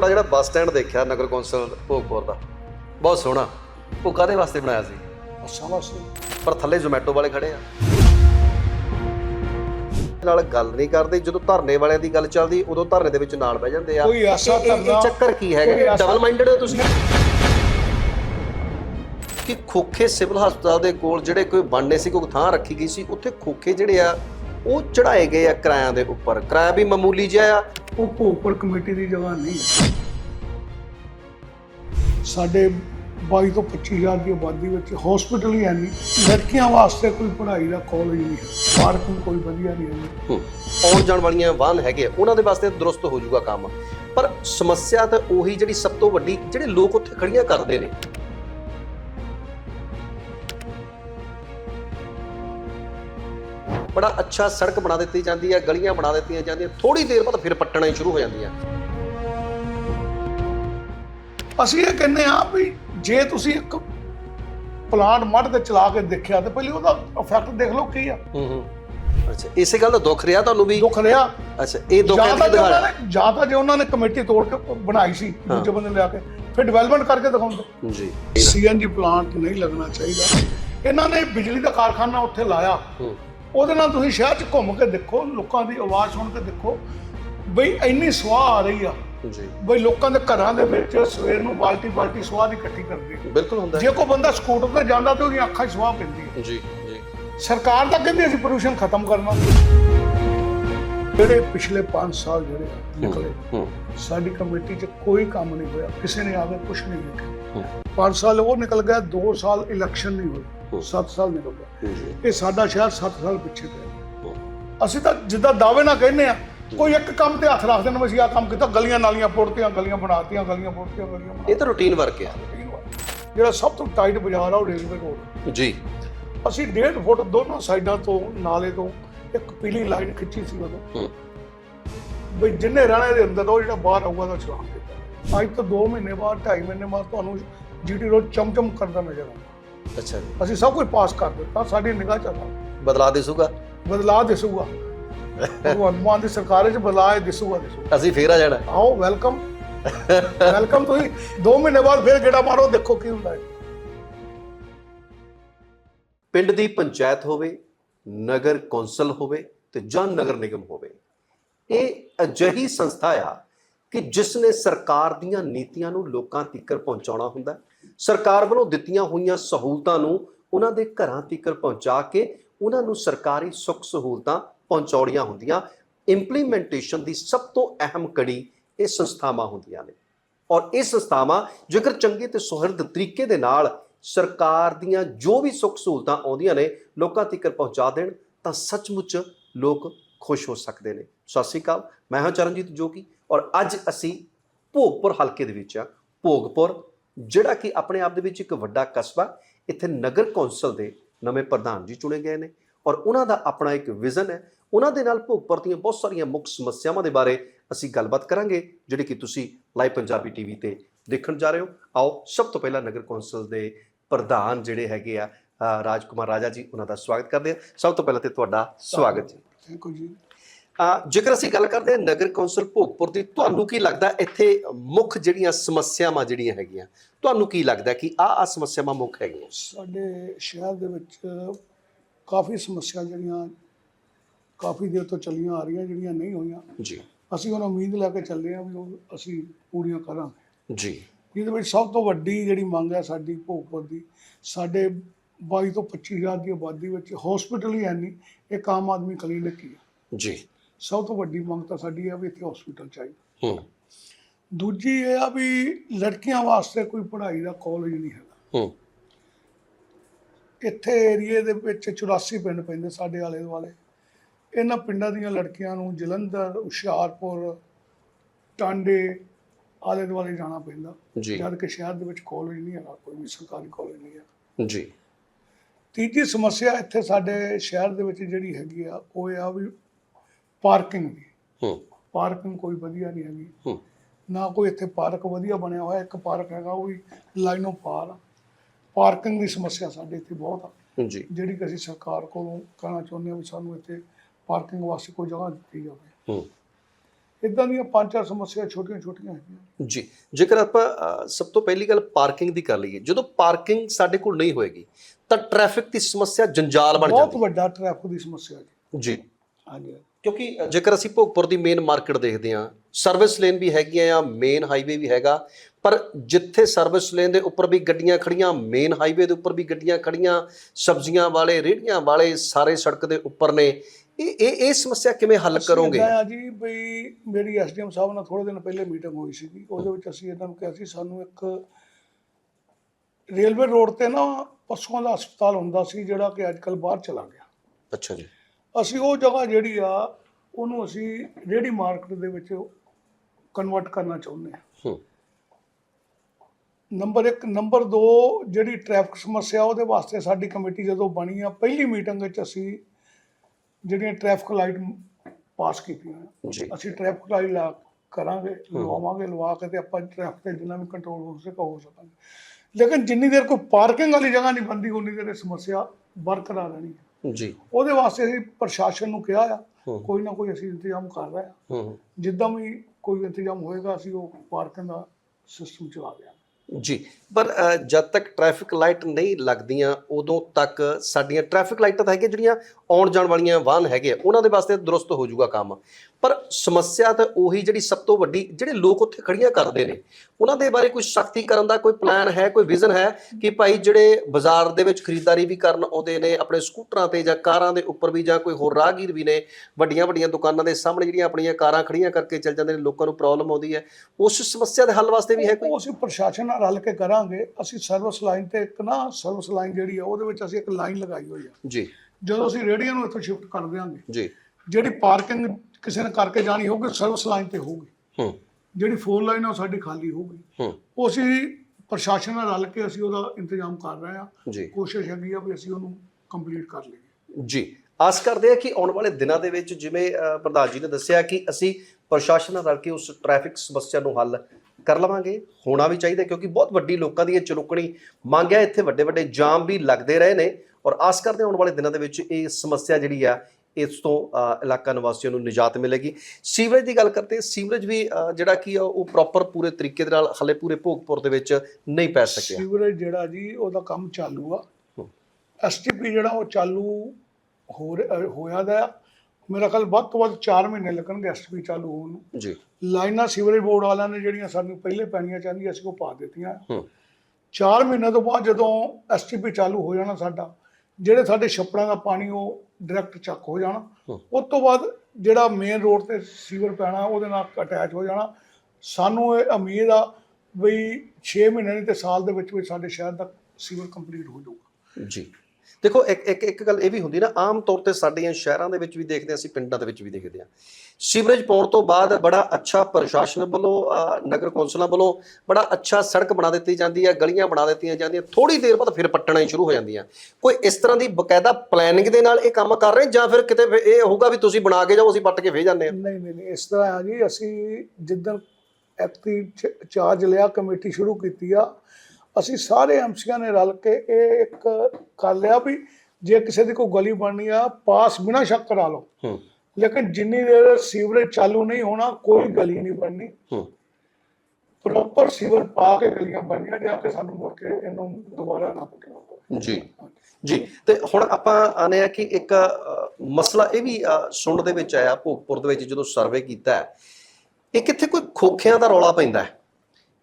ਤੁਹਾਡਾ ਜਿਹੜਾ bus stand ਦੇਖਿਆ ਨਗਰ ਕੌਂਸਲ ਭੋਗਪੁਰ ਦਾ ਬਹੁਤ ਸੋਹਣਾ। ਉਹ ਕਾਦੇ ਵਾਸਤੇ ਬਣਾਇਆ ਸੀ? ਅੱਛਾ ਵਾਸਤੇ ਪਰ ਥੱਲੇ ਜ਼ੋਮੈਟੋ ਵਾਲੇ ਖੜੇ ਆ। ਨਾਲ ਗੱਲ ਨਹੀਂ ਕਰਦੇ ਜਦੋਂ ਧਰਨੇ ਵਾਲਿਆਂ ਦੀ ਗੱਲ ਚੱਲਦੀ ਉਦੋਂ ਧਰਨੇ ਦੇ ਵਿੱਚ ਨਾਲ ਬਹਿ ਜਾਂਦੇ ਆ। ਕੋਈ ਐਸਾ ਇਹ- ਇਹ- ਇਹ ਧਰਨਾ- ਚੱਕਰ ਕੀ ਹੈਗਾ? ਐਸਾ- ਡਬਲ ਮਾਈਂਡਡ ਹੋ ਤੁਸੀਂ? ਕਿ ਖੋਖੇ ਸਿਵਲ ਹਸਪਤਾਲ ਦੇ ਕੋਲ ਜਿਹੜੇ ਕੋਈ ਬਣਨੇ ਸੀ ਕੋਈ ਥਾਂ ਰੱਖੀ ਗਈ ਸੀ ਉੱਥੇ ਖੋਖੇ ਜਿਹੜੇ ਆ ਉਹ ਚੜਾਏ ਗਏ ਆ ਕਿਰਾਇਆਂ ਦੇ ਉੱਪਰ। ਕਿਰਾਇਆ ਵੀ ਮਾਮੂਲੀ ਜਿਹਾ ਆ ਉਹ ਭੋਗਪੁਰ ਕਮੇਟੀ ਦੀ ਜਗ੍ਹਾ ਨਹੀਂ ਸਾਡੇ 22 ਤੋਂ 25000 ਦੀ ਆਬਾਦੀ ਵਿੱਚ ਹਸਪੀਟਲ ਹੀ ਹੈ ਨਹੀਂ। ਲੜਕੀਆਂ ਵਾਸਤੇ ਕੋਈ ਪੜ੍ਹਾਈ ਦਾ ਕਾਲਜ ਨਹੀਂ ਹੈ। ਪਾਰਕਿੰਗ ਕੋਈ ਵਧੀਆ ਨਹੀਂ ਹੈ। ਆਉਣ ਜਾਣ ਵਾਲੀਆਂ ਵਾਹਨ ਹੈਗੇ ਆ, ਉਹਨਾਂ ਦੇ ਵਾਸਤੇ ਦਰੁਸਤ ਹੋ ਜਾਊਗਾ ਕੰਮ। ਪਰ ਸਮੱਸਿਆ ਤਾਂ ਉਹੀ ਜਿਹੜੀ ਸਭ ਤੋਂ ਵੱਡੀ ਜਿਹੜੇ ਲੋਕ ਉੱਥੇ ਖੜੀਆਂ ਕਰਦੇ ਨੇ। ਬੜਾ ਅੱਛਾ ਸੜਕ ਬਣਾ ਦਿੱਤੀ ਜਾਂਦੀ ਹੈ ਗਲੀਆਂ ਬਣਾ ਦਿੱਤੀਆਂ ਜਾਂਦੀਆਂ ਥੋੜੀ ਦੇਰ ਬਾਅਦ ਫਿਰ ਪੱਟਣਾ ਹੀ ਸ਼ੁਰੂ ਹੋ ਜਾਂਦੀਆਂ। ਅਸੀਂ ਇਹ ਕਹਿੰਦੇ ਆ ਵੀ ਜੇ ਤੁਸੀਂ ਇੱਕ ਪਲਾਂਟ ਮੱਢ ਤੇ ਚਲਾ ਕੇ ਦੇਖਿਆ ਤੇ ਪਹਿਲੇ ਉਹਦਾ ਇਫੈਕਟ ਦੇਖ ਲਓ ਕੀ ਆ। ਹੂੰ ਹੂੰ। ਅੱਛਾ ਇਸੇ ਗੱਲ ਦਾ ਦੁੱਖ ਰਿਹਾ ਤੁਹਾਨੂੰ ਵੀ? ਦੁੱਖ ਰਿਹਾ। ਅੱਛਾ ਇਹ ਦੁੱਖ ਕਿਹਦੇ ਦਿਖਾਇਆ ਨੇ ਜਾਂ ਤਾਂ ਜੇ ਉਹਨਾਂ ਨੇ ਕਮੇਟੀ ਤੋੜ ਕੇ ਬਣਾਈ ਸੀ। ਦੂਜੇ ਬੰਦੇ ਲਿਆ ਕੇ ਫਿਰ ਡਿਵੈਲਪਮੈਂਟ ਕਰਕੇ ਦਿਖਾਉਂਦੇ। ਜੀ। ਸੀਐਨਜੀ ਪਲਾਂਟ ਨਹੀਂ ਲੱਗਣਾ ਚਾਹੀਦਾ। ਇਹਨਾਂ ਨੇ ਬਿਜਲੀ ਦਾ ਕਾਰਖਾਨਾ ਉੱਥੇ ਲਾਇਆ। ਹੂੰ। ਉਹਦੇ ਨਾਲ ਤੁਸੀਂ ਸ਼ਹਿਰ 'ਚ ਘੁੰਮ ਕੇ ਦੇਖੋ ਲੋਕਾਂ ਦੀ ਆਵਾਜ਼ ਸੁਣ ਕੇ ਦੇਖੋ। ਬਈ ਇੰਨੀ ਸਵਾਹ ਆ ਰਹੀ ਆ। ਜੀ। ਬਈ ਲੋਕਾਂ ਦੇ ਘਰਾਂ ਦੇ ਵਿੱਚ ਸਵੇਰ ਨੂੰ ਬਾਲਟੀ ਬਾਲਟੀ ਸਵਾਹ ਦੀ ਇਕੱਠੀ ਕਰਦੀ। ਬਿਲਕੁਲ ਹੁੰਦਾ ਜੇ ਕੋਈ ਬੰਦਾ ਸਕੂਟਰ ਤੇ ਜਾਂਦਾ ਤੇ ਉਹਦੀਆਂ ਅੱਖਾਂ 'ਚ ਸਵਾਹ ਪੈਂਦੀ ਹੈ। ਜੀ ਜੀ। ਸਰਕਾਰ ਤਾਂ ਕਹਿੰਦੀ ਅਸੀਂ ਪ੍ਰਦੂਸ਼ਣ ਖਤਮ ਕਰਨਾ। ਜਿਹੜੇ ਪਿਛਲੇ 5 ਸਾਲ ਜਿਹੜੇ ਨਿਕਲੇ ਸਾਡੀ ਕਮੇਟੀ 'ਚ ਕੋਈ ਕੰਮ ਨਹੀਂ ਹੋਇਆ ਕਿਸੇ ਨੇ ਆ ਕੇ ਕੁਝ ਨਹੀਂ ਲਿਖਿਆ ਹੂੰ। 5 ਸਾਲ ਉਹ ਨਿਕਲ ਗਿਆ 2 ਸਾਲ ਇਲੈਕਸ਼ਨ ਨਹੀਂ। ਹੋਈ 7 ਸਾਲ ਨਿਕਲ ਜੀ। ਇਹ ਸਾਡਾ ਸ਼ਹਿਰ 7 ਸਾਲ ਪਿੱਛੇ ਪਿਆ। ਅਸੀਂ ਤਾਂ ਜਿੱਦਾਂ ਦਾਅਵੇ ਨਾਲ ਕਹਿੰਦੇ ਆ ਕੋਈ ਇੱਕ ਕੰਮ ਤੇ ਹੱਥ ਰੱਖ ਦੇਣ ਅਸੀਂ ਕੰਮ ਕੀਤਾ ਗਲੀਆਂ ਨਾਲੀਆਂ ਪੁੱਟਤੀਆਂ ਗਲੀਆਂ ਬਣਾਤੀਆਂ ਗਲੀਆਂ ਪੁੱਟਤੀਆਂ ਗਲੀਆਂ ਇਹ ਤਾਂ ਰੂਟੀਨ ਵਰਕ ਆ ਜਿਹੜਾ ਸਭ ਤੋਂ ਟਾਈਟ ਬਾਜ਼ਾਰ ਆ ਉਹ ਰੇਲਵੇ ਰੋਡ ਜੀ। ਅਸੀਂ 1.5 ਫੁੱਟ ਦੋਨੋਂ ਸਾਈਡਾਂ ਤੋਂ ਨਾਲੇ ਤੋਂ ਇੱਕ ਪੀਲੀ ਲਾਈਨ ਖਿੱਚੀ ਸੀ ਉਦੋਂ। ਬਈ ਜਿੰਨੇ ਰਹਿਣੇ ਦੇ ਅੰਦਰ ਉਹ ਜਿਹੜਾ ਬਾਹਰ ਆਊਗਾ ਤਾਂ ਦਿੱਤਾ ਅੱਜ ਤੋਂ 2 ਮਹੀਨੇ ਬਾਅਦ 2.5 ਮਹੀਨੇ ਬਾਅਦ ਤੁਹਾਨੂੰ ਜੀਟੀ ਰੋਡ ਚਮਚਮ ਕਰਦਾ ਨਜ਼ਰ ਆਉਂਦਾ ਅੱਛਾ ਜੀ। ਅਸੀਂ ਸਭ ਕੁਝ ਪਾਸ ਕਰ ਦਿੱਤਾ ਸਾਡੀ ਨਿਗਾਹ ਚ ਆ। ਬਦਲਾ ਦਿਸੂਗਾ ਬਦਲਾਅ ਦਿਸੂਗਾ ਭਗਵੰਤ ਮਾਨ ਦੀ ਸਰਕਾਰ 'ਚ ਬਦਲਾਅ ਦਿਸੂਗਾ ਦਿਸੂਗਾ ਅਸੀਂ ਫੇਰ ਆ ਜਾਣਾ। ਆਓ ਵੈਲਕਮ। ਵੈਲਕਮ ਤੁਸੀਂ। 2 ਮਹੀਨੇ ਬਾਅਦ ਫਿਰ ਗੇੜਾ ਮਾਰੋ ਦੇਖੋ ਕੀ ਹੁੰਦਾ ਹੈ। ਪਿੰਡ ਦੀ ਪੰਚਾਇਤ ਹੋਵੇ ਨਗਰ ਕੌਂਸਲ ਹੋਵੇ ਤੇ ਜਾਂ ਨਗਰ ਨਿਗਮ ਹੋਵੇ ਇਹ ਅਜਿਹੀ ਸੰਸਥਾ ਆ ਕਿ ਜਿਸ ਨੇ ਸਰਕਾਰ ਦੀਆਂ ਨੀਤੀਆਂ ਨੂੰ ਲੋਕਾਂ ਤੱਕ ਪਹੁੰਚਾਉਣਾ ਹੁੰਦਾ। ਹੈ। ਸਰਕਾਰ ਵੱਲੋਂ ਦਿੱਤੀਆਂ ਹੋਈਆਂ ਸਹੂਲਤਾਂ ਨੂੰ ਉਹਨਾਂ ਦੇ ਘਰਾਂ ਤੱਕ ਪਹੁੰਚਾ ਕੇ ਉਹਨਾਂ ਨੂੰ ਸਰਕਾਰੀ ਸੁੱਖ ਸਹੂਲਤਾਂ ਪਹੁੰਚਾਉਣੀਆਂ ਹੁੰਦੀਆਂ। ਇੰਪਲੀਮੈਂਟੇਸ਼ਨ ਦੀ ਸਭ ਤੋਂ ਅਹਿਮ ਕੜੀ ਇਹ ਸੰਸਥਾਵਾਂ ਹੁੰਦੀਆਂ ਨੇ। ਔਰ ਇਹ ਸੰਸਥਾਵਾਂ ਜੇਕਰ ਚੰਗੇ ਤੇ ਸੁਹਿਰਦ ਤਰੀਕੇ ਦੇ ਨਾਲ ਸਰਕਾਰ ਦੀਆਂ ਜੋ ਵੀ ਸੁੱਖ ਸਹੂਲਤਾਂ ਆਉਂਦੀਆਂ ਨੇ ਲੋਕਾਂ ਤੱਕ ਪਹੁੰਚਾ ਦੇਣ, ਤਾਂ ਸੱਚਮੁੱਚ ਲੋਕ ਖੁਸ਼ ਹੋ ਸਕਦੇ ਨੇ। ਸਤਿ ਸ਼੍ਰੀ ਅਕਾਲ, ਮੈਂ ਹਾਂ ਚਰਨਜੀਤ ਜੋਗੀ ਔਰ ਅੱਜ ਅਸੀਂ ਭੋਗਪੁਰ ਹਲਕੇ ਦੇ ਵਿੱਚ ਆ ਭੋਗਪੁਰ ਜਿਹੜਾ ਕਿ ਆਪਣੇ ਆਪ ਦੇ ਵਿੱਚ ਇੱਕ ਵੱਡਾ ਕਸਬਾ ਇੱਥੇ ਨਗਰ ਕੌਂਸਲ ਦੇ ਨਵੇਂ ਪ੍ਰਧਾਨ ਜੀ ਚੁਣੇ ਗਏ ਨੇ ਔਰ ਉਹਨਾਂ ਦਾ ਆਪਣਾ ਇੱਕ ਵਿਜ਼ਨ ਹੈ। ਉਹਨਾਂ ਦੇ ਨਾਲ ਭੋਗਪੁਰ ਦੀਆਂ ਬਹੁਤ ਸਾਰੀਆਂ ਮੁੱਖ ਸਮੱਸਿਆਵਾਂ ਦੇ ਬਾਰੇ ਅਸੀਂ ਗੱਲਬਾਤ ਕਰਾਂਗੇ ਜਿਹੜੀ ਕਿ ਤੁਸੀਂ ਲਾਈਵ ਪੰਜਾਬੀ ਟੀਵੀ ਤੇ ਦੇਖਣ ਜਾ ਰਹੇ ਹੋ। ਆਓ ਸਭ ਤੋਂ ਪਹਿਲਾਂ ਨਗਰ ਕੌਂਸਲ ਦੇ ਪ੍ਰਧਾਨ ਜਿਹੜੇ ਹੈਗੇ ਆ ਅ, ਰਾਜਕੁਮਾਰ ਰਾਜਾ ਜੀ ਉਹਨਾਂ ਦਾ ਸਵਾਗਤ ਕਰਦੇ ਹਾਂ। ਸਭ ਤੋਂ ਪਹਿਲਾਂ ਤੇ ਤੁਹਾਡਾ ਸਵਾਗਤ ਜੀ। ਥੈਂਕ ਯੂ ਜੀ। ਜੇਕਰ ਅਸੀਂ ਗੱਲ ਕਰਦੇ ਹਾਂ ਨਗਰ ਕੌਂਸਲ ਭੋਗਪੁਰ ਦੀ ਤੁਹਾਨੂੰ ਕੀ ਲੱਗਦਾ ਇੱਥੇ ਮੁੱਖ ਜਿਹੜੀਆਂ ਸਮੱਸਿਆਵਾਂ ਜਿਹੜੀਆਂ ਹੈਗੀਆਂ? ਤੁਹਾਨੂੰ ਕੀ ਲੱਗਦਾ ਕਿ ਆ ਆ ਸਮੱਸਿਆਵਾਂ ਮੁੱਖ ਹੈਗੀਆਂ? ਸਾਡੇ ਸ਼ਹਿਰ ਦੇ ਵਿੱਚ ਕਾਫੀ ਸਮੱਸਿਆ ਜਿਹੜੀਆਂ ਕਾਫੀ ਦੇਰ ਤੋਂ ਚੱਲੀਆਂ ਆ ਰਹੀਆਂ ਜਿਹੜੀਆਂ ਨਹੀਂ ਹੋਈਆਂ। ਜੀ। ਅਸੀਂ ਉਹਨਾਂ ਉਮੀਦ ਲੈ ਕੇ ਚੱਲੇ ਆ ਵੀ ਉਹ ਅਸੀਂ ਪੂਰੀਆਂ ਕਰਾਂਗੇ। ਜੀ। ਜਿਹਦੇ ਵਿੱਚ ਸਭ ਤੋਂ ਵੱਡੀ ਜਿਹੜੀ ਮੰਗ ਹੈ ਸਾਡੀ ਭੋਗਪੁਰ ਦੀ ਸਾਡੇ 22 ਤੋਂ 25000 ਦੀ ਆਬਾਦੀ ਵਿੱਚ ਹਸਪੀਟਲ ਹੀ ਹੈ ਨਹੀਂ ਇੱਕ ਆਮ ਆਦਮੀ ਕਲੀਨਿਕ ਹੀ ਹੈ। ਜੀ। ਸਭ ਤੋਂ ਵੱਡੀ ਮੰਗ ਤਾਂ ਸਾਡੀ ਹੈ ਵੀ ਇੱਥੇ ਹਸਪੀਟਲ ਚਾਹੀਦਾ ਹੂੰ। ਦੂਜੀ ਇਹ ਆ ਵੀ ਲੜਕੀਆਂ ਵਾਸਤੇ ਕੋਈ ਪੜ੍ਹਾਈ ਦਾ ਕਾਲਜ ਨਹੀਂ ਹੈਗਾ। ਹੂੰ। ਇੱਥੇ ਏਰੀਏ ਦੇ ਵਿੱਚ 84 ਪਿੰਡ ਪੈਂਦੇ ਸਾਡੇ ਆਲੇ ਦੁਆਲੇ। ਇਹਨਾਂ ਪਿੰਡਾਂ ਦੀਆਂ ਲੜਕੀਆਂ ਨੂੰ ਜਲੰਧਰ ਹੁਸ਼ਿਆਰਪੁਰ ਟਾਂਡੇ ਆਲੇ ਦੁਆਲੇ ਜਾਣਾ ਪੈਂਦਾ। ਜਦ ਕਿ ਸ਼ਹਿਰ ਦੇ ਵਿੱਚ ਕਾਲਜ ਨਹੀਂ ਹੈਗਾ ਕੋਈ ਵੀ ਸਰਕਾਰੀ ਕਾਲਜ ਨਹੀਂ ਹੈ। ਜੀ। ਤੀਜੀ ਸਮੱਸਿਆ ਇੱਥੇ ਸਾਡੇ ਸ਼ਹਿਰ ਦੇ ਵਿੱਚ ਜਿਹੜੀ ਹੈਗੀ ਆ ਉਹ ਇਹ ਆ ਵੀ ਪਾਰਕਿੰਗ ਦੀ। ਹੂੰ। ਪਾਰਕਿੰਗ ਕੋਈ ਵਧੀਆ ਨਹੀਂ ਹੈਗੀ। ਹੂੰ। ਨਾ ਕੋਈ ਇੱਥੇ ਪਾਰਕ ਵਧੀਆ ਬਣਿਆ ਹੋਇਆ ਇੱਕ ਪਾਰਕ ਹੈਗਾ ਉਹ ਵੀ ਲਾਈਨੋਂ ਪਾਰ ਪਾਰਕਿੰਗ ਦੀ ਸਮੱਸਿਆ ਸਾਡੇ ਇੱਥੇ ਬਹੁਤ ਆ। ਜੀ। ਜਿਹੜੀ ਕਿ ਅਸੀਂ ਸਰਕਾਰ ਕੋਲੋਂ ਕਹਿਣਾ ਚਾਹੁੰਦੇ ਹਾਂ ਵੀ ਸਾਨੂੰ ਇੱਥੇ ਪਾਰਕਿੰਗ ਵਾਸਤੇ ਕੋਈ ਜਗ੍ਹਾ ਦਿੱਤੀ ਜਾਵੇ। ਹੂੰ। ਇਦਾਂ ਦੀਆਂ ਪੰਜ ਚਾਰ ਸਮੱਸਿਆ ਛੋਟੀਆਂ ਛੋਟੀਆਂ ਹੈਗੀਆਂ। ਜੀ। ਜੇਕਰ ਆਪਾਂ ਅ, ਸਭ ਤੋਂ ਪਹਿਲੀ ਗੱਲ ਪਾਰਕਿੰਗ ਦੀ ਕਰ ਲਈਏ। ਜਦੋਂ ਪਾਰਕਿੰਗ ਸਾਡੇ ਕੋਲ ਨਹੀਂ ਹੋਏਗੀ ਤਾਂ ਟ੍ਰੈਫਿਕ ਦੀ ਸਮੱਸਿਆ ਜੰਜਾਲ ਬਣ ਬਹੁਤ ਜਾਂਦੀ ਵੱਡਾ ਟ੍ਰੈਫਿਕ ਦੀ ਸਮੱਸਿਆ ਜੀ। ਜੀ। ਹਾਂਜੀ। ਕਿਉਂਕਿ ਜੇਕਰ ਅਸੀਂ ਭੋਗਪੁਰ ਦੀ ਮੇਨ ਮਾਰਕੀਟ ਦੇਖਦੇ ਹਾਂ ਸਰਵਿਸ ਲੇਨ ਵੀ ਹੈਗੀਆਂ ਆ ਮੇਨ ਹਾਈਵੇ ਵੀ ਹੈਗਾ ਪਰ ਜਿੱਥੇ ਸਰਵਿਸ ਲੇਨ ਦੇ ਉੱਪਰ ਵੀ ਗੱਡੀਆਂ ਖੜੀਆਂ ਮੇਨ ਹਾਈਵੇ ਦੇ ਉੱਪਰ ਵੀ ਗੱਡੀਆਂ ਖੜੀਆਂ ਸਬਜ਼ੀਆਂ ਵਾਲੇ ਰੇਹੜੀਆਂ ਵਾਲੇ ਸਾਰੇ ਸੜਕ ਦੇ ਉੱਪਰ ਨੇ ਇਹ ਇਹ ਇਹ ਸਮੱਸਿਆ ਕਿਵੇਂ ਹੱਲ ਕਰੋਗੇ? ਆ ਜੀ ਬਈ ਮੇਰੀ ਐਸਡੀਐਮ ਸਾਹਿਬ ਨਾਲ ਥੋੜੇ ਦਿਨ ਪਹਿਲੇ ਮੀਟਿੰਗ ਹੋਈ ਸੀਗੀ ਉਹਦੇ ਵਿੱਚ ਅਸੀਂ ਇਹਨਾਂ ਨੂੰ ਕਿਹਾ ਸੀ ਸਾਨੂੰ ਇੱਕ ਰੇਲਵੇ ਰੋਡ ਤੇ ਨਾ ਪਸ਼ੂਆਂ ਦਾ ਹਸਪਤਾਲ ਹੁੰਦਾ ਸੀ ਜਿਹੜਾ ਕਿ ਅੱਜ ਕੱਲ ਬਾਹਰ ਚਲਾ ਗਿਆ। ਅੱਛਾ ਜੀ। ਅਸੀਂ ਉਹ ਜਗ੍ਹਾ ਜਿਹੜੀ ਆ ਉਹਨੂੰ ਅਸੀਂ ਰੇੜੀ ਮਾਰਕੀਟ ਦੇ ਵਿੱਚ ਕਨਵਰਟ ਕਰਨਾ ਚਾਹੁੰਦੇ ਹਾਂ। ਹੂੰ। ਨੰਬਰ 1 ਨੰਬਰ 2 ਜਿਹੜੀ ਟ੍ਰੈਫਿਕ ਸਮੱਸਿਆ ਉਹਦੇ ਵਾਸਤੇ ਸਾਡੀ ਕਮੇਟੀ ਜਦੋਂ ਬਣੀ ਆ ਪਹਿਲੀ ਮੀਟਿੰਗ ਵਿੱਚ ਅਸੀਂ ਜਿਹੜੀਆਂ ਟ੍ਰੈਫਿਕ ਲਾਈਟ ਪਾਸ ਕੀਤੀਆਂ ਅਸੀਂ ਟ੍ਰੈਫਿਕ ਲਾਈਟ ਲਾ ਕਰਾਂਗੇ ਲਵਾਵਾਂਗੇ ਲਵਾ ਕੇ ਤੇ ਆਪਾਂ ਟ੍ਰੈਫਿਕ ਤੇ ਜਿੰਨਾ ਵੀ ਕੰਟਰੋਲ ਹੋ ਸਕੇ ਹੋ ਸਕਾਂਗੇ। ਲੇਕਿਨ ਜਿੰਨੀ ਦੇਰ ਕੋਈ ਪਾਰਕਿੰਗ ਵਾਲੀ ਜਗ੍ਹਾ ਨਹੀਂ ਬੰਦੀ ਉਨੀ ਦੇਰ ਇਹ ਸਮੱਸਿਆ ਬਰਕਰਾਰ ਰਹਿਣੀ ਹੈ। ਜੀ। ਉਹਦੇ ਵਾਸਤੇ ਅਸੀਂ ਪ੍ਰਸ਼ਾਸਨ ਨੂੰ ਕਿਹਾ ਆ ਕੋਈ ਨਾ ਕੋਈ ਅਸੀਂ ਇੰਤਜ਼ਾਮ ਕਰ ਰਹੇ ਹਾਂ। ਜਿੱਦਾਂ ਵੀ ਕੋਈ ਇੰਤਜ਼ਾਮ ਹੋਏਗਾ ਅਸੀਂ ਉਹ ਪਾਰਕਿੰਗ ਦਾ ਸਿਸਟਮ ਚਲਾ ਦਿਆਂਗੇ। ਜੀ ਪਰ ਜਦ ਤੱਕ ਟ੍ਰੈਫਿਕ ਲਾਈਟ ਨਹੀਂ ਲੱਗਦੀਆਂ ਉਦੋਂ ਤੱਕ ਸਾਡੀਆਂ ਟ੍ਰੈਫਿਕ ਲਾਈਟਾਂ ਤਾਂ ਹੈਗੀਆਂ ਜਿਹੜੀਆਂ ਆਉਣ ਜਾਣ ਵਾਲੀਆਂ ਵਾਹਨ ਹੈਗੇ ਆ, ਉਹਨਾਂ ਦੇ ਵਾਸਤੇ ਦਰੁਸਤ ਹੋ ਜਾਊਗਾ ਕੰਮ। ਪਰ ਸਮੱਸਿਆ ਤਾਂ ਉਹੀ ਜਿਹੜੀ ਸਭ ਤੋਂ ਵੱਡੀ ਜਿਹੜੇ ਲੋਕ ਉੱਥੇ ਖੜੀਆਂ ਕਰਦੇ ਨੇ ਉਹਨਾਂ ਦੇ ਬਾਰੇ ਕੋਈ ਸਖਤੀ ਕਰਨ ਦਾ ਕੋਈ ਪਲਾਨ ਹੈ ਕੋਈ ਵਿਜ਼ਨ ਹੈ ਕਿ ਭਾਈ ਜਿਹੜੇ ਬਾਜ਼ਾਰ ਦੇ ਵਿੱਚ ਖਰੀਦਦਾਰੀ ਵੀ ਕਰਨ ਆਉਂਦੇ ਨੇ ਆਪਣੇ ਸਕੂਟਰਾਂ ਤੇ ਜਾਂ ਕਾਰਾਂ ਦੇ ਉੱਪਰ ਵੀ ਜਾਂ ਕੋਈ ਹੋਰ ਰਾਹਗੀਰ ਵੀ ਨੇ ਵੱਡੀਆਂ ਵੱਡੀਆਂ ਦੁਕਾਨਾਂ ਦੇ ਸਾਹਮਣੇ ਜਿਹੜੀਆਂ ਆਪਣੀਆਂ ਕਾਰਾਂ ਖੜੀਆਂ ਕਰਕੇ ਚੱਲ ਜਾਂਦੇ ਨੇ ਲੋਕਾਂ ਨੂੰ ਪ੍ਰੋਬਲਮ ਆਉਂਦੀ ਹੈ ਉਸ ਸਮੱਸਿਆ ਦੇ ਹੱਲ ਵਾਸਤੇ ਵੀ ਹੈ ਕੋਈ? ਅਸੀਂ ਪ੍ਰਸ਼ਾਸਨ ਨਾਲ ਰਲ ਕੇ ਕਰਾਂਗੇ ਅਸੀਂ ਸਰਵਿਸ ਲਾਈਨ ਤੇ ਇੱਕ ਨਾ ਸਰਵਿਸ ਲਾਈਨ ਜਿਹੜੀ ਆ ਉਹਦੇ ਵਿੱਚ ਅਸੀਂ ਇੱਕ ਲਾਈਨ ਲਗਾਈ ਹੋਈ ਆ। ਜੀ। ਜਦੋਂ ਅਸੀਂ ਰੇੜੀਆਂ ਨੂੰ ਇੱਥੋਂ ਸ਼ਿਫਟ ਕਰ ਦਿਆਂਗੇ ਜੀ। ਜਿਹੜੀ ਪਾਰਕਿੰਗ ਕਿਸੇ ਨੇ ਕਰਕੇ ਜਾਣੀ ਹੋਊਗੀ ਸਰਵਿਸ ਲਾਈਨ ਤੇ ਹੋਊਗੀ। ਹੂੰ। ਜਿਹੜੀ ਫੋਰ ਲਾਈਨ ਆ ਉਹ ਸਾਡੀ ਖਾਲੀ ਹੋਊਗੀ। ਹੂੰ। ਉਹ ਅਸੀਂ ਪ੍ਰਸ਼ਾਸਨ ਨਾਲ ਰਲ ਕੇ ਅਸੀਂ ਉਹਦਾ ਇੰਤਜ਼ਾਮ ਕਰ ਰਹੇ ਹਾਂ। ਕੋਸ਼ਿਸ਼ ਹੈਗੀ ਆ ਵੀ ਅਸੀਂ ਉਹਨੂੰ ਕੰਪਲੀਟ ਕਰ ਲਈਏ। ਜੀ। ਆਸ ਕਰਦੇ ਆ ਕਿ ਆਉਣ ਵਾਲੇ ਦਿਨਾਂ ਦੇ ਵਿੱਚ ਜਿਵੇਂ ਪ੍ਰਧਾਨ ਜੀ ਨੇ ਦੱਸਿਆ ਕਿ ਅਸੀਂ ਪ੍ਰਸ਼ਾਸਨ ਨਾਲ ਰਲ ਕੇ ਉਸ ਟ੍ਰੈਫਿਕ ਸਮੱਸਿਆ ਨੂੰ ਹੱਲ ਕਰ ਲਵਾਂਗੇ। ਹੋਣਾ ਵੀ ਚਾਹੀਦਾ ਕਿਉਂਕਿ ਬਹੁਤ ਵੱਡੀ ਲੋਕਾਂ ਦੀ ਇਹ ਚਲੁਕਣੀ ਮੰਗ ਹੈ ਇੱਥੇ ਵੱਡੇ ਵੱਡੇ ਜਾਮ ਵੀ ਲੱਗਦੇ ਰਹੇ ਨੇ। ਔਰ ਆਸ ਕਰਦੇ ਆਉਣ ਵਾਲੇ ਦਿਨਾਂ ਦੇ ਵਿੱਚ ਇਹ ਸਮੱਸਿਆ ਜਿਹੜੀ ਆ ਇਸ ਤੋਂ ਇਲਾਕਾ ਨਿਵਾਸੀਆਂ ਨੂੰ ਨਿਜਾਤ ਮਿਲੇਗੀ। ਸੀਵਰੇਜ ਦੀ ਗੱਲ ਕਰਦੇ ਸੀਵਰੇਜ ਵੀ ਜਿਹੜਾ ਕੀ ਆ ਉਹ ਪ੍ਰੋਪਰ ਪੂਰੇ ਤਰੀਕੇ ਦੇ ਨਾਲ ਹਲੇ ਪੂਰੇ ਭੋਗਪੁਰ ਦੇ ਵਿੱਚ ਨਹੀਂ ਪੈ ਸਕਿਆ। ਸੀਵਰੇਜ ਜਿਹੜਾ ਜੀ ਉਹਦਾ ਕੰਮ ਚਾਲੂ ਆ। ਐਸਟੀਪੀ ਜਿਹੜਾ ਉਹ ਚਾਲੂ ਹੋ ਹੋਇਆ ਦਾ। ਮੇਰਾ ਖਿਆਲ ਵੱਧ ਤੋਂ ਵੱਧ 4 ਮਹੀਨੇ ਲੱਗਣਗੇ ਐਸਟੀਪੀ ਚਾਲੂ ਹੋਣ ਨੂੰ। ਜੀ। ਲਾਈਨਾਂ ਸੀਵਰੇਜ ਬੋਰਡ ਵਾਲਿਆਂ ਨੇ ਜਿਹੜੀਆਂ ਸਾਨੂੰ ਪਹਿਲੇ ਪੈਣੀਆਂ ਚਾਹੀਦੀਆਂ ਸੀ ਉਹ ਪਾ ਦਿੱਤੀਆਂ। ਹੂੰ। 4 ਮਹੀਨੇ ਤੋਂ ਬਾਅਦ ਜਦੋਂ ਐਸਟੀਪੀ ਚਾਲੂ ਹੋ ਜਾਣਾ ਸਾਡਾ ਜਿਹੜੇ ਸਾਡੇ ਛੱਪੜਾਂ ਦਾ ਪਾਣੀ ਉਹ ਡਾਇਰੈਕਟ ਚੱਕ ਹੋ ਜਾਣਾ। ਉਸ ਤੋਂ ਬਾਅਦ ਜਿਹੜਾ ਮੇਨ ਰੋਡ ਤੇ ਸੀਵਰ ਪੈਣਾ ਉਹਦੇ ਨਾਲ ਅਟੈਚ ਹੋ ਜਾਣਾ। ਸਾਨੂੰ ਇਹ ਉਮੀਦ ਆ ਵੀ 6 ਮਹੀਨੇ ਨਹੀਂ ਤੇ ਸਾਲ ਦੇ ਵਿੱਚ ਵਿੱਚ ਸਾਡੇ ਸ਼ਹਿਰ ਦਾ ਸੀਵਰ ਕੰਪਲੀਟ ਹੋ ਜਾਊਗਾ। ਜੀ। ਦੇਖੋ, ਇੱਕ ਇੱਕ ਇੱਕ ਗੱਲ ਇਹ ਵੀ ਹੁੰਦੀ ਨਾ, ਆਮ ਤੌਰ ਤੇ ਸਾਡੀਆਂ ਸ਼ਹਿਰਾਂ ਦੇ ਵਿੱਚ ਵੀ ਦੇਖਦੇ ਹਾਂ, ਅਸੀਂ ਪਿੰਡਾਂ ਦੇ ਵਿੱਚ ਵੀ ਦੇਖਦੇ ਹਾਂ। ਸੀਵਰੇਜ ਪਾਉਣ ਤੋਂ ਬਾਅਦ ਬੜਾ ਅੱਛਾ ਪ੍ਰਸ਼ਾਸਨ ਵੱਲੋਂ ਨਗਰ ਕੌਂਸਲਾਂ ਵੱਲੋਂ ਬੜਾ ਅੱਛਾ ਸੜਕ ਬਣਾ ਦਿੱਤੀ ਜਾਂਦੀ ਹੈ, ਗਲੀਆਂ ਬਣਾ ਦਿੱਤੀਆਂ ਜਾਂਦੀਆਂ ਥੋੜੀ ਦੇਰ ਬਾਅਦ ਫਿਰ ਪੱਟਣਾ ਹੀ ਸ਼ੁਰੂ ਹੋ ਜਾਂਦੀਆਂ। ਕੋਈ ਇਸ ਤਰ੍ਹਾਂ ਦੀ ਬਕਾਇਦਾ ਪਲੈਨਿੰਗ ਦੇ ਨਾਲ ਇਹ ਕੰਮ ਕਰ ਰਹੇ, ਜਾਂ ਫਿਰ ਕਿਤੇ ਇਹ ਹੋਊਗਾ ਵੀ ਤੁਸੀਂ ਬਣਾ ਕੇ ਜਾਓ, ਅਸੀਂ ਪੱਟ ਕੇ ਫੇਰ ਜਾਂਦੇ ਹਾਂ? ਨਹੀਂ ਨਹੀਂ ਨਹੀਂ, ਇਸ ਤਰ੍ਹਾਂ ਆ ਜੀ, ਅਸੀਂ ਜਿੱਦਣ ਐਕਟਿਵ ਚਾਰਜ ਲਿਆ, ਕਮੇਟੀ ਸ਼ੁਰੂ ਕੀਤੀ ਆ ਅਸੀਂ ਸਾਰੇ ਐਮਸੀਆਂ ਨੇ ਰਲ ਕੇ ਇਹ ਇੱਕ ਕਰ ਲਿਆ ਵੀ ਜੇ ਕਿਸੇ ਦੀ ਕੋਈ ਗਲੀ ਬਣਨੀ ਆ ਪਾਸ ਬਿਨਾਂ ਸ਼ੱਕ ਕਰਾ ਲਓ। ਲੇਕਿਨ ਜਿੰਨੀ ਦੇਰ ਸੀਵਰੇਜ ਚਾਲੂ ਨਹੀਂ ਹੋਣਾ ਕੋਈ ਗਲੀ ਨਹੀਂ ਬਣਨੀ। ਹੂੰ। ਪ੍ਰੋਪਰ ਸੀਵਰ ਪਾ ਕੇ ਗਲੀਆਂ ਬਣਨੀਆਂ ਜਾਂ ਕਿ ਸਾਨੂੰ ਮੁੜ ਕੇ ਇਹਨੂੰ ਦੁਬਾਰਾ ਨਾ ਪਵੇ ਜੀ। ਜੀ। ਤੇ ਹੁਣ ਆਪਾਂ ਆਨੇ ਆ ਕਿ ਇੱਕ ਮਸਲਾ ਇਹ ਵੀ ਸੁਣਨ ਦੇ ਵਿੱਚ ਆਇਆ ਭੋਗਪੁਰ ਦੇ ਵਿੱਚ ਜਦੋਂ ਸਰਵੇ ਕੀਤਾ ਹੈ, ਇਹ ਕਿੱਥੇ ਕੋਈ ਖੋਖਿਆਂ ਦਾ ਰੌਲਾ ਪੈਂਦਾ ਹੈ?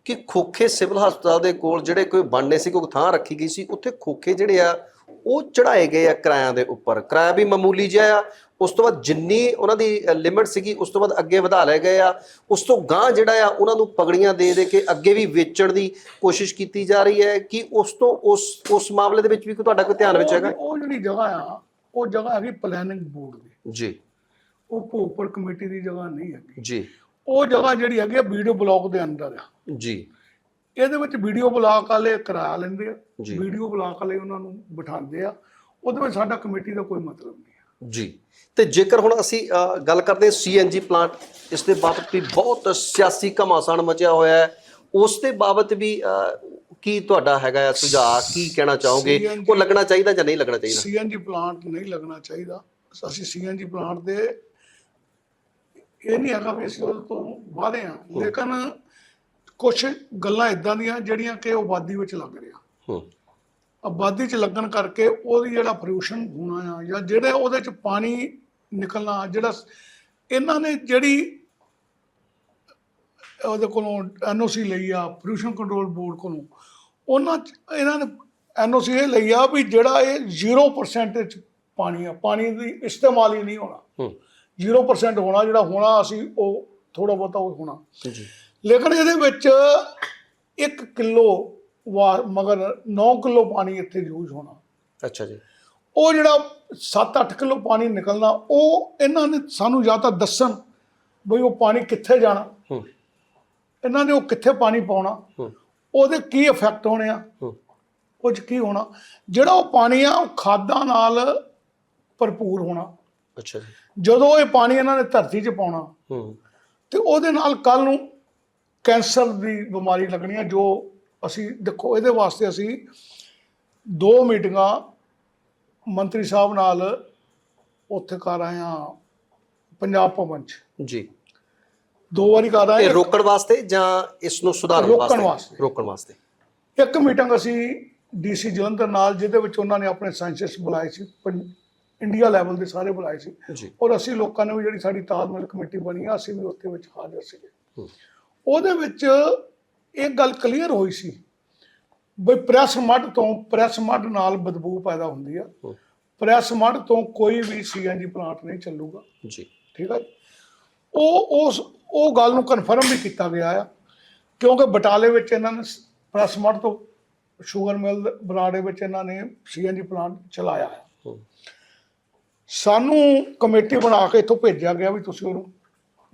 ਕਿ ਖੋਖੇ ਸਿਵਲ ਹਸਪਤਾਲ ਦੇ ਕੋਲ ਜਿਹੜੇ ਕੋਈ ਬਣਨੇ ਸੀ ਕੋਈ ਥਾਂ ਰੱਖੀ ਗਈ ਸੀ ਉੱਥੇ ਖੋਖੇ ਜਿਹੜੇ ਆ ਉਹ ਚੜਾਏ ਗਏ ਆ ਕਿਰਾਇਆਂ ਦੇ ਉੱਪਰ। ਕਿਰਾਇਆ ਵੀ ਮਾਮੂਲੀ ਜਿਹਾ ਆ ਉਸ ਤੋਂ ਬਾਅਦ ਜਿੰਨੀ ਉਹਨਾਂ ਦੀ ਲਿਮਿਟ ਸੀਗੀ ਉਸ ਤੋਂ ਬਾਅਦ ਅੱਗੇ ਵਧਾ ਲਏ ਗਏ ਆ। ਉਸ ਤੋਂ ਗਾਂ ਜਿਹੜਾ ਆ ਉਹਨਾਂ ਨੂੰ ਪਗੜੀਆਂ ਦੇ ਦੇ ਕੇ ਅੱਗੇ ਵੀ ਵੇਚਣ ਦੀ ਕੋਸ਼ਿਸ਼ ਕੀਤੀ ਜਾ ਰਹੀ ਹੈ ਕਿ ਉਸ ਤੋਂ ਉਸ ਉਸ ਮਾਮਲੇ ਦੇ ਵਿੱਚ ਵੀ ਕੋਈ ਤੁਹਾਡਾ ਕੋਈ ਧਿਆਨ ਵਿੱਚ ਹੈਗਾ? ਉਹ ਜਿਹੜੀ ਜਗ੍ਹਾ ਆ ਉਹ ਜਗ੍ਹਾ ਹੈਗੀ ਪਲੈਨਿੰਗ ਬੋਰਡ ਦੀ। ਜੀ। ਉਹ ਭੋਗਪੁਰ ਕਮੇਟੀ ਦੀ ਜਗ੍ਹਾ ਨਹੀਂ ਹੈਗੀ। ਜੀ। ਉਹ ਜਗ੍ਹਾ ਜਿਹੜੀ ਹੈਗੀ ਆ ਵੀਡੀਓ ਬਲਾਕ ਦੇ ਅੰਦਰ ਆ। ਜੀ। ਇਹਦੇ ਵਿੱਚ ਵੀਡੀਓ ਬਲਾਕ ਵਾਲੇ ਕਿਰਾਇਆ ਲੈਂਦੇ ਆ। ਜੀ। ਵੀਡੀਓ ਬਲਾਕ ਵਾਲੇ ਉਹਨਾਂ ਨੂੰ ਬਿਠਾਉਂਦੇ ਆ। ਉਹਦੇ ਵਿੱਚ ਸਾਡਾ ਕਮੇਟੀ ਦਾ ਕੋਈ ਮਤਲਬ ਨਹੀਂ ਹੈ ਜੀ। ਤੇ ਜੇਕਰ ਹੁਣ ਅਸੀਂ ਗੱਲ ਕਰਦੇ ਹਾਂ ਸੀਐਨਜੀ ਪਲਾਂਟ ਇਸ ਦੇ ਬਾਬਤ ਵੀ ਬਹੁਤ ਸਿਆਸੀ ਘਮਾਸਾਨ ਮਚਿਆ ਹੋਇਆ ਹੈ। ਉਸ ਦੇ ਬਾਬਤ ਵੀ ਕੀ ਤੁਹਾਡਾ ਹੈਗਾ ਸੁਝਾਅ? ਕੀ ਕਹਿਣਾ ਚਾਹੋਗੇ? ਉਹ ਲੱਗਣਾ ਚਾਹੀਦਾ ਜਾਂ ਨਹੀਂ ਲੱਗਣਾ ਚਾਹੀਦਾ? ਸੀਐਨਜੀ ਪਲਾਂਟ ਨਹੀਂ ਲੱਗਣਾ ਚਾਹੀਦਾ। ਅਸੀਂ ਸੀਐਨਜੀ ਪਲਾਂਟ ਦੇ ਇਹ ਨਹੀਂ ਹੈਗਾ ਵੀ ਅਸੀਂ ਉਹਦੇ ਤੋਂ ਵਾਧੇ ਆ। ਲੇਕਿਨ ਕੁਝ ਗੱਲਾਂ ਇਦਾਂ ਦੀਆਂ ਜਿਹੜੀਆਂ ਕਿ ਉਹ ਆਬਾਦੀ ਵਿੱਚ ਲੱਗ ਰਹੀਆਂ। ਹੂੰ। ਆਬਾਦੀ 'ਚ ਲੱਗਣ ਕਰਕੇ ਉਹਦੀ ਜਿਹੜਾ ਪ੍ਰਦੂਸ਼ਣ ਹੋਣਾ ਆ ਜਾਂ ਜਿਹੜੇ ਉਹਦੇ 'ਚ ਪਾਣੀ ਨਿਕਲਣਾ ਜਿਹੜਾ ਇਹਨਾਂ ਨੇ ਜਿਹੜੀ ਉਹਦੇ ਕੋਲੋਂ ਐਨਓਸੀ ਲਈ ਆ ਪੋਲੂਸ਼ਨ ਕੰਟਰੋਲ ਬੋਰਡ ਕੋਲੋਂ ਉਹਨਾਂ 'ਚ ਇਹਨਾਂ ਨੇ ਐਨਓਸੀ ਇਹ ਲਈ ਆ ਵੀ ਜਿਹੜਾ ਇਹ 0% ਚ ਪਾਣੀ ਆ ਪਾਣੀ ਦੀ ਇਸਤੇਮਾਲ ਹੀ ਨਹੀਂ ਹੋਣਾ। ਹੂੰ। 0% ਹੋਣਾ ਜਿਹੜਾ ਹੋਣਾ ਅਸੀਂ ਉਹ ਥੋੜਾ ਬਹੁਤਾ ਉਹ ਹੋਣਾ। ਜੀ ਲੇਕਿਨ ਇਹਦੇ ਵਿੱਚ 1 ਕਿਲੋ ਵਾਰ ਮਗਰ 9 ਕਿਲੋ ਪਾਣੀ ਇੱਥੇ ਯੂਜ਼ ਹੋਣਾ। ਅੱਛਾ ਜੀ। ਉਹ ਜਿਹੜਾ 7-8 ਕਿਲੋ ਪਾਣੀ ਨਿਕਲਣਾ ਉਹ ਇਹਨਾਂ ਨੇ ਸਾਨੂੰ ਜਾਂ ਤਾਂ ਦੱਸਣ ਬਈ ਉਹ ਪਾਣੀ ਕਿੱਥੇ ਜਾਣਾ। ਹੂੰ। ਇਹਨਾਂ ਨੇ ਉਹ ਕਿੱਥੇ ਪਾਣੀ ਪਾਉਣਾ। ਹੂੰ। ਉਹਦੇ ਕੀ ਇਫੈਕਟ ਹੋਣੇ ਆ। 'ਚ ਕੀ ਹੋਣਾ। ਜਿਹੜਾ ਉਹ ਪਾਣੀ ਆ ਉਹ ਖਾਦਾਂ ਨਾਲ ਭਰਪੂਰ ਹੋਣਾ। ਅੱਛਾ ਜੀ। ਜਦੋਂ ਇਹ ਪਾਣੀ ਇਹਨਾਂ ਨੇ ਧਰਤੀ 'ਚ ਪਾਉਣਾ ਹੂੰ। ਤੇ ਉਹਦੇ ਨਾਲ ਕੱਲ ਨੂੰ ਕੈਂਸਰ ਦੀ ਬਿਮਾਰੀ ਲੱਗਣੀ ਆ ਜੋ ਅਸੀਂ ਦੇਖੋ ਇਹਦੇ ਵਾਸਤੇ ਅਸੀਂ ਦੋ ਮੀਟਿੰਗਾਂ ਮੰਤਰੀ ਸਾਹਿਬ ਨਾਲ ਉੱਥੇ ਕਰ ਆਏ ਆ ਪੰਜਾਬ ਭਵਨ 'ਚ। ਜੀ। ਦੋ ਵਾਰੀ ਕਰ ਆਏ ਇਹ ਰੋਕਣ ਵਾਸਤੇ ਜਾਂ ਇਸ ਨੂੰ ਸੁਧਾਰਨ ਰੋਕਣ ਵਾਸਤੇ। ਰੋਕਣ ਵਾਸਤੇ। ਇੱਕ ਮੀਟਿੰਗ ਅਸੀਂ ਡੀਸੀ ਜਲੰਧਰ ਨਾਲ ਜਿਹਦੇ ਵਿੱਚ ਉਹਨਾਂ ਨੇ ਆਪਣੇ ਸਾਇੰਸਿਸਟ ਬੁਲਾਏ ਸੀ ਪੰ- ਇੰਡੀਆ ਲੈਵਲ ਦੇ ਸਾਰੇ ਬੁਲਾਏ ਸੀ। ਜੀ। ਔਰ ਅਸੀਂ ਲੋਕਾਂ ਨੇ ਵੀ ਜਿਹੜੀ ਸਾਡੀ ਤਾਲਮੇਲ ਕਮੇਟੀ ਬਣੀ ਆ ਅਸੀਂ ਵੀ ਉੱਥੇ ਵਿੱਚ ਹਾਜ਼ਰ ਸੀਗੇ। ਉਹਦੇ ਵਿੱਚ ਇਹ ਗੱਲ ਕਲੀਅਰ ਹੋਈ ਸੀ ਬਈ ਪ੍ਰੈਸ ਮੱਡ ਤੋਂ ਪ੍ਰੈਸ ਮੱਡ ਨਾਲ ਬਦਬੂ ਪੈਦਾ ਹੁੰਦੀ ਆ। ਪ੍ਰੈਸ ਮੱਡ ਤੋਂ ਕੋਈ ਵੀ ਸੀਐਨਜੀ ਪਲਾਂਟ ਨਹੀਂ ਚੱਲੂਗਾ। ਜੀ। ਠੀਕ ਹੈ ਉਹ ਉਸ ਉਹ ਗੱਲ ਨੂੰ ਕਨਫਰਮ ਵੀ ਕੀਤਾ ਗਿਆ ਆ ਕਿਉਂਕਿ ਬਟਾਲੇ ਵਿੱਚ ਇਹਨਾਂ ਨੇ ਪ੍ਰੈਸ ਮੱਡ ਤੋਂ ਸ਼ੂਗਰ ਮਿਲ ਬਰਾੜੇ ਵਿੱਚ ਇਹਨਾਂ ਨੇ ਸੀਐਨਜੀ ਪਲਾਂਟ ਚਲਾਇਆ ਹੂੰ। ਸਾਨੂੰ ਕਮੇਟੀ ਬਣਾ ਕੇ ਇੱਥੋਂ ਭੇਜਿਆ ਗਿਆ ਵੀ ਤੁਸੀਂ ਉਹਨੂੰ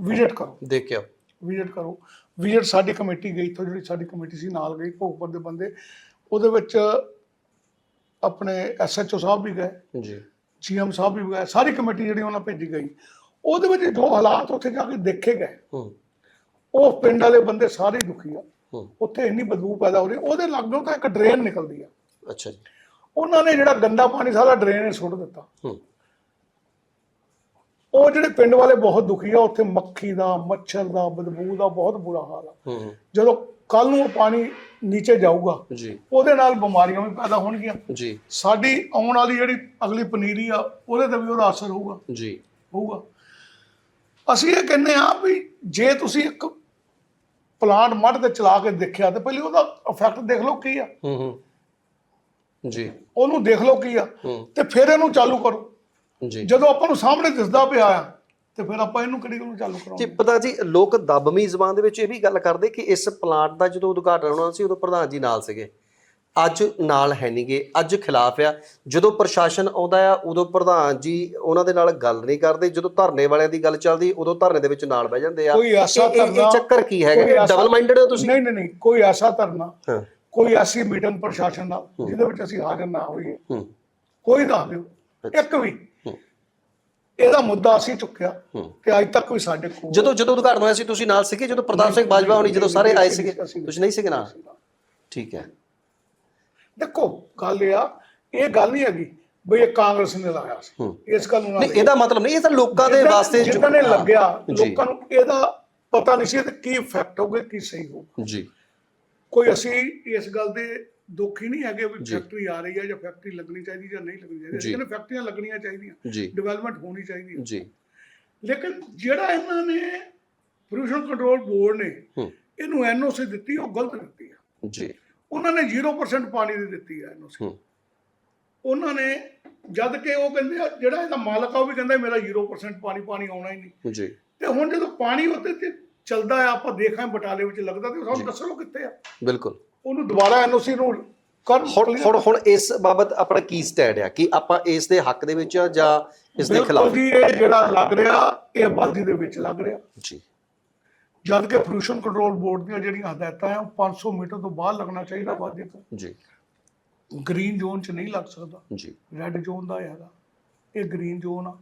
ਵਿਜ਼ਿਟ ਕਰੋ। ਦੇਖ ਕੇ ਆਓ ਵਿਜ਼ਿਟ ਕਰੋ। ਵਿਜ਼ਿਟ ਸਾਡੀ ਕਮੇਟੀ ਗਈ ਇੱਥੋਂ ਜਿਹੜੀ ਸਾਡੀ ਕਮੇਟੀ ਸੀ ਨਾਲ ਗਈ ਭੋਗਪੁਰ ਦੇ ਬੰਦੇ। ਉਹਦੇ ਵਿੱਚ ਆਪਣੇ ਐਸਐਚਓ ਸਾਹਿਬ ਵੀ ਗਏ। ਜੀ। ਸੀਐਮ ਸਾਹਿਬ ਵੀ ਗਏ। ਸਾਰੀ ਕਮੇਟੀ ਜਿਹੜੀ ਉਹਨਾਂ ਭੇਜੀ ਗਈ। ਉਹਦੇ ਵਿੱਚ ਜੋ ਹਾਲਾਤ ਉੱਥੇ ਜਾ ਕੇ ਦੇਖੇ ਗਏ ਹੂੰ। ਉਹ ਪਿੰਡ ਵਾਲੇ ਬੰਦੇ ਸਾਰੇ ਦੁਖੀ ਆ। ਉੱਥੇ ਇੰਨੀ ਬਦਬੂ ਪੈਦਾ ਹੋ ਰਹੀ ਉਹਦੇ ਲੱਗਦੋਂ ਤਾਂ ਇੱਕ ਡਰੇਨ ਨਿਕਲਦੀ ਆ। ਅੱਛਾ ਜੀ। ਉਹਨਾਂ ਨੇ ਜਿਹੜਾ ਗੰਦਾ ਪਾਣੀ ਸਾਰਾ ਡਰੇਨ 'ਚ ਸੁੱਟ ਦਿੱਤਾ। ਹੂੰ। ਉਹ ਜਿਹੜੇ ਪਿੰਡ ਵਾਲੇ ਬਹੁਤ ਦੁਖੀ ਆ ਉੱਥੇ ਮੱਖੀ ਦਾ ਮੱਛਰ ਦਾ ਬਦਬੂ ਦਾ ਬਹੁਤ ਬੁਰਾ ਹਾਲ ਆ। ਜਦੋਂ ਕੱਲ ਨੂੰ ਉਹ ਪਾਣੀ ਨੀਚੇ ਜਾਊਗਾ ਜੀ। ਉਹਦੇ ਨਾਲ ਬਿਮਾਰੀਆਂ ਵੀ ਪੈਦਾ ਹੋਣਗੀਆਂ। ਜੀ। ਸਾਡੀ ਆਉਣ ਵਾਲੀ ਜਿਹੜੀ ਅਗਲੀ ਪਨੀਰੀ ਆ ਉਹਦੇ ਤੇ ਵੀ ਉਹਦਾ ਅਸਰ ਹੋਊਗਾ। ਜੀ। ਹੋਊਗਾ। ਅਸੀਂ ਇਹ ਕਹਿੰਦੇ ਆ ਵੀ ਜੇ ਤੁਸੀਂ ਇੱਕ ਪਲਾਂਟ ਮੱਡ ਤੇ ਚਲਾ ਕੇ ਦੇਖਿਆ ਤੇ ਪਹਿਲੇ ਉਹਦਾ ਇਫੈਕਟ ਦੇਖ ਲਓ ਕੀ ਆ। ਹੂੰ ਹੂੰ। ਜੀ। ਉਹਨੂੰ ਦੇਖ ਲਓ ਕੀ ਆ। ਤੇ ਫਿਰ ਇਹਨੂੰ ਚਾਲੂ ਕਰੋ। ਜੀ। ਜਦੋਂ ਆਪਾਂ ਨੂੰ ਸਾਹਮਣੇ ਦਿਸਦਾ ਪਿਆ ਆ ਤੇ ਫਿਰ ਆਪਾਂ ਇਹਨੂੰ ਕਿਹੜੀ ਨੂੰ ਚਾਲੂ ਜੀ ਕਰਾਂਗੇ ਪਤਾ ਜੀ ਲੋਕ ਦਬਮੀ ਜ਼ਬਾਨ ਦੇ ਵਿੱਚ ਇਹ ਵੀ ਗੱਲ ਕਰਦੇ ਕਿ ਇਸ ਪਲਾਂਟ ਦਾ ਜਦੋਂ ਉਦਘਾਟਨ ਹੋਣਾ ਸੀ ਉਦੋਂ ਪ੍ਰਧਾਨ ਜੀ ਨਾਲ ਸੀਗੇ। ਅੱਜ ਨਾਲ ਹੈ ਨਹੀਂਗੇ ਅੱਜ ਖਿਲਾਫ ਆ। ਜਦੋਂ ਪ੍ਰਸ਼ਾਸਨ ਆਉਂਦਾ ਆ ਉਦੋਂ ਪ੍ਰਧਾਨ ਜੀ ਉਹਨਾਂ ਦੇ ਨਾਲ ਗੱਲ ਨਹੀਂ ਕਰਦੇ। ਜਦੋਂ ਧਰਨੇ ਵਾਲਿਆਂ ਦੀ ਗੱਲ ਚੱਲਦੀ ਉਦੋਂ ਧਰਨੇ ਦੇ ਵਿੱਚ ਨਾਲ ਬਹਿ ਜਾਂਦੇ ਆ। ਕੋਈ ਐਸਾ ਇਹ- ਇਹ- ਧਰਨਾ- ਚੱਕਰ ਕੀ ਹੈਗਾ? ਡਬਲ ਮਾਈਂਡਡ ਹੋ ਤੁਸੀਂ? ਨਹੀਂ ਨਹੀਂ ਨਹੀਂ ਕੋਈ ਐਸਾ ਧਰਨਾ ਹਾਂ। ਕੋਈ ਐਸੀ ਮੀਟਿੰਗ ਪ੍ਰਸ਼ਾਸਨ ਨਾਲ ਜਿਹਦੇ ਵਿੱਚ ਅਸੀਂ ਹਾਜ਼ਰ ਨਾ ਹੋਈਏ। ਹੂੰ। ਕੋਈ ਦੱਸ ਦਿਓ। ਇੱਕ ਵੀ। ਇਹਦਾ ਮੁੱਦਾ ਅਸੀਂ ਚੁੱਕਿਆ। ਤੇ ਅੱਜ ਤੱਕ ਕੋਈ ਸਾਡੇ ਕੋਲ ਜਦੋਂ ਜਦੋਂ ਉਦਘਾਟਨ ਹੋਇਆ ਸੀ ਤੁਸੀਂ ਨਾਲ ਸੀਗੇ? ਜਦੋਂ ਪ੍ਰਤਾਪ ਸਿੰਘ ਬਾਜਵਾ ਹੋਣੀ ਜਦੋਂ ਸਾਰੇ ਆਏ ਸੀਗੇ? ਤੁਸੀਂ ਨਹੀਂ ਸੀਗੇ ਨਾਲ? ਠੀਕ ਹੈ। ਦੇਖੋ ਗੱਲ ਇਹ ਆ ਇਹ ਗੱਲ ਨਹੀਂ ਹੈਗੀ ਬਈ ਇਹ ਕਾਂਗਰਸ ਨੇ ਲਾਇਆ ਸੀ। ਇਸ ਗੱਲ ਨੂੰ ਨਹੀਂ ਇਹਦਾ ਮਤਲਬ ਨਹੀਂ ਇਹ ਤਾਂ ਲੋਕਾਂ ਦੇ ਵਾਸਤੇ ਜੋ- ਜਿੱਦਾਂ ਨੇ ਲੱਗਿਆ। ਲੋਕਾਂ ਨੂੰ ਇਹਦਾ ਪਤਾ ਨਹੀਂ ਸੀ ਤੇ ਕੀ ਇਫੈਕਟ ਹੋਊਗਾ ਕੀ ਸਹੀ ਹੋਊਗਾ। ਜੀ। ਕੋਈ ਅਸੀਂ ਇਸ ਗੱਲ ਦੇ ਦੁਖੀ ਨਹੀਂ ਹੈਗੇ ਵੀ। ਫੈਕਟਰੀ ਆ ਰਹੀ ਹੈ ਜਾਂ ਫੈਕਟਰੀ ਲੱਗਣੀ ਚਾਹੀਦੀ ਜਾਂ ਨਹੀਂ ਲੱਗਣੀ ਚਾਹੀਦੀ। ਅਸੀਂ ਕਹਿੰਦੇ ਫੈਕਟਰੀਆਂ ਲੱਗਣੀਆਂ ਚਾਹੀਦੀਆਂ। ਡਿਵੈਲਪਮੈਂਟ ਹੋਣੀ ਚਾਹੀਦੀ ਹੈ। ਜੀ। ਲੇਕਿਨ ਜਿਹੜਾ ਇਹਨਾਂ ਨੇ ਪੋਲੂਸ਼ਨ ਕੰਟਰੋਲ ਬੋਰਡ ਨੇ ਹੂੰ। ਇਹਨੂੰ ਐਨਓਸੀ ਦਿੱਤੀ ਉਹ ਗਲਤ ਦਿੱਤੀ ਆ ਜੀ। ਉਹਨਾਂ ਨੇ 0% ਪਾਣੀ ਦੀ ਦਿੱਤੀ ਆ ਐਨਓਸੀ ਹੂੰ। ਉਹਨਾਂ ਨੇ ਜਦ ਕਿ ਉਹ ਕਹਿੰਦੇ ਆ ਜਿਹੜਾ ਇਹਦਾ ਮਾਲਕ ਆ ਉਹ ਵੀ ਕਹਿੰਦਾ ਮੇਰਾ 0% ਪਾਣੀ ਪਾਣੀ ਆਉਣਾ ਹੀ ਨਹੀਂ। ਜੀ। ਤੇ ਹੁਣ ਜਦੋਂ ਪਾਣੀ ਉੱਤੇ ਤੇ ਚੱਲਦਾ ਆ ਆਪਾਂ ਦੇਖਾਂ ਬਟਾਲੇ ਵਿੱਚ ਲੱਗਦਾ ਤੇ। ਸਾਨੂੰ ਦੱਸੋ ਕਿੱਥੇ ਆ? ਬਿਲਕੁਲ। ਉਹਨੂੰ ਦੁਬਾਰਾ ਐਨਓਸੀ ਨੂੰ ਕਰ ਹੁਣ ਹੁਣ ਹੁਣ ਇਸ ਬਾਬਤ ਆਪਣਾ ਕੀ ਸਟੈਂਡ ਆ? ਕਿ ਆਪਾਂ ਇਸ ਦੇ ਹੱਕ ਦੇ ਵਿੱਚ ਆ ਜਾਂ ਇਸ ਦੇ ਖਿਲਾਫ? ਜੀ ਇਹ ਜਿਹੜਾ ਲੱਗ ਰਿਹਾ ਇਹ ਆਬਾਦੀ ਦੇ ਵਿੱਚ ਲੱਗ ਰਿਹਾ। ਜੀ। ਜਦ ਕਿ ਪੋਲੂਸ਼ਨ ਕੰਟਰੋਲ ਬੋਰਡ ਦੀਆਂ ਜਿਹੜੀਆਂ ਹਦਾਇਤਾਂ ਆ ਉਹ 500 ਮੀਟਰ ਤੋਂ ਬਾਹਰ ਲੱਗਣਾ ਚਾਹੀਦਾ ਆਬਾਦੀ ਤੋਂ। ਜੀ। ਗ੍ਰੀਨ ਜ਼ੋਨ 'ਚ ਨਹੀਂ ਲੱਗ ਸਕਦਾ। ਜੀ। ਰੈੱਡ ਜ਼ੋਨ ਦਾ ਹੈਗਾ। ਇਹ ਗ੍ਰੀਨ ਜ਼ੋਨ ਆ।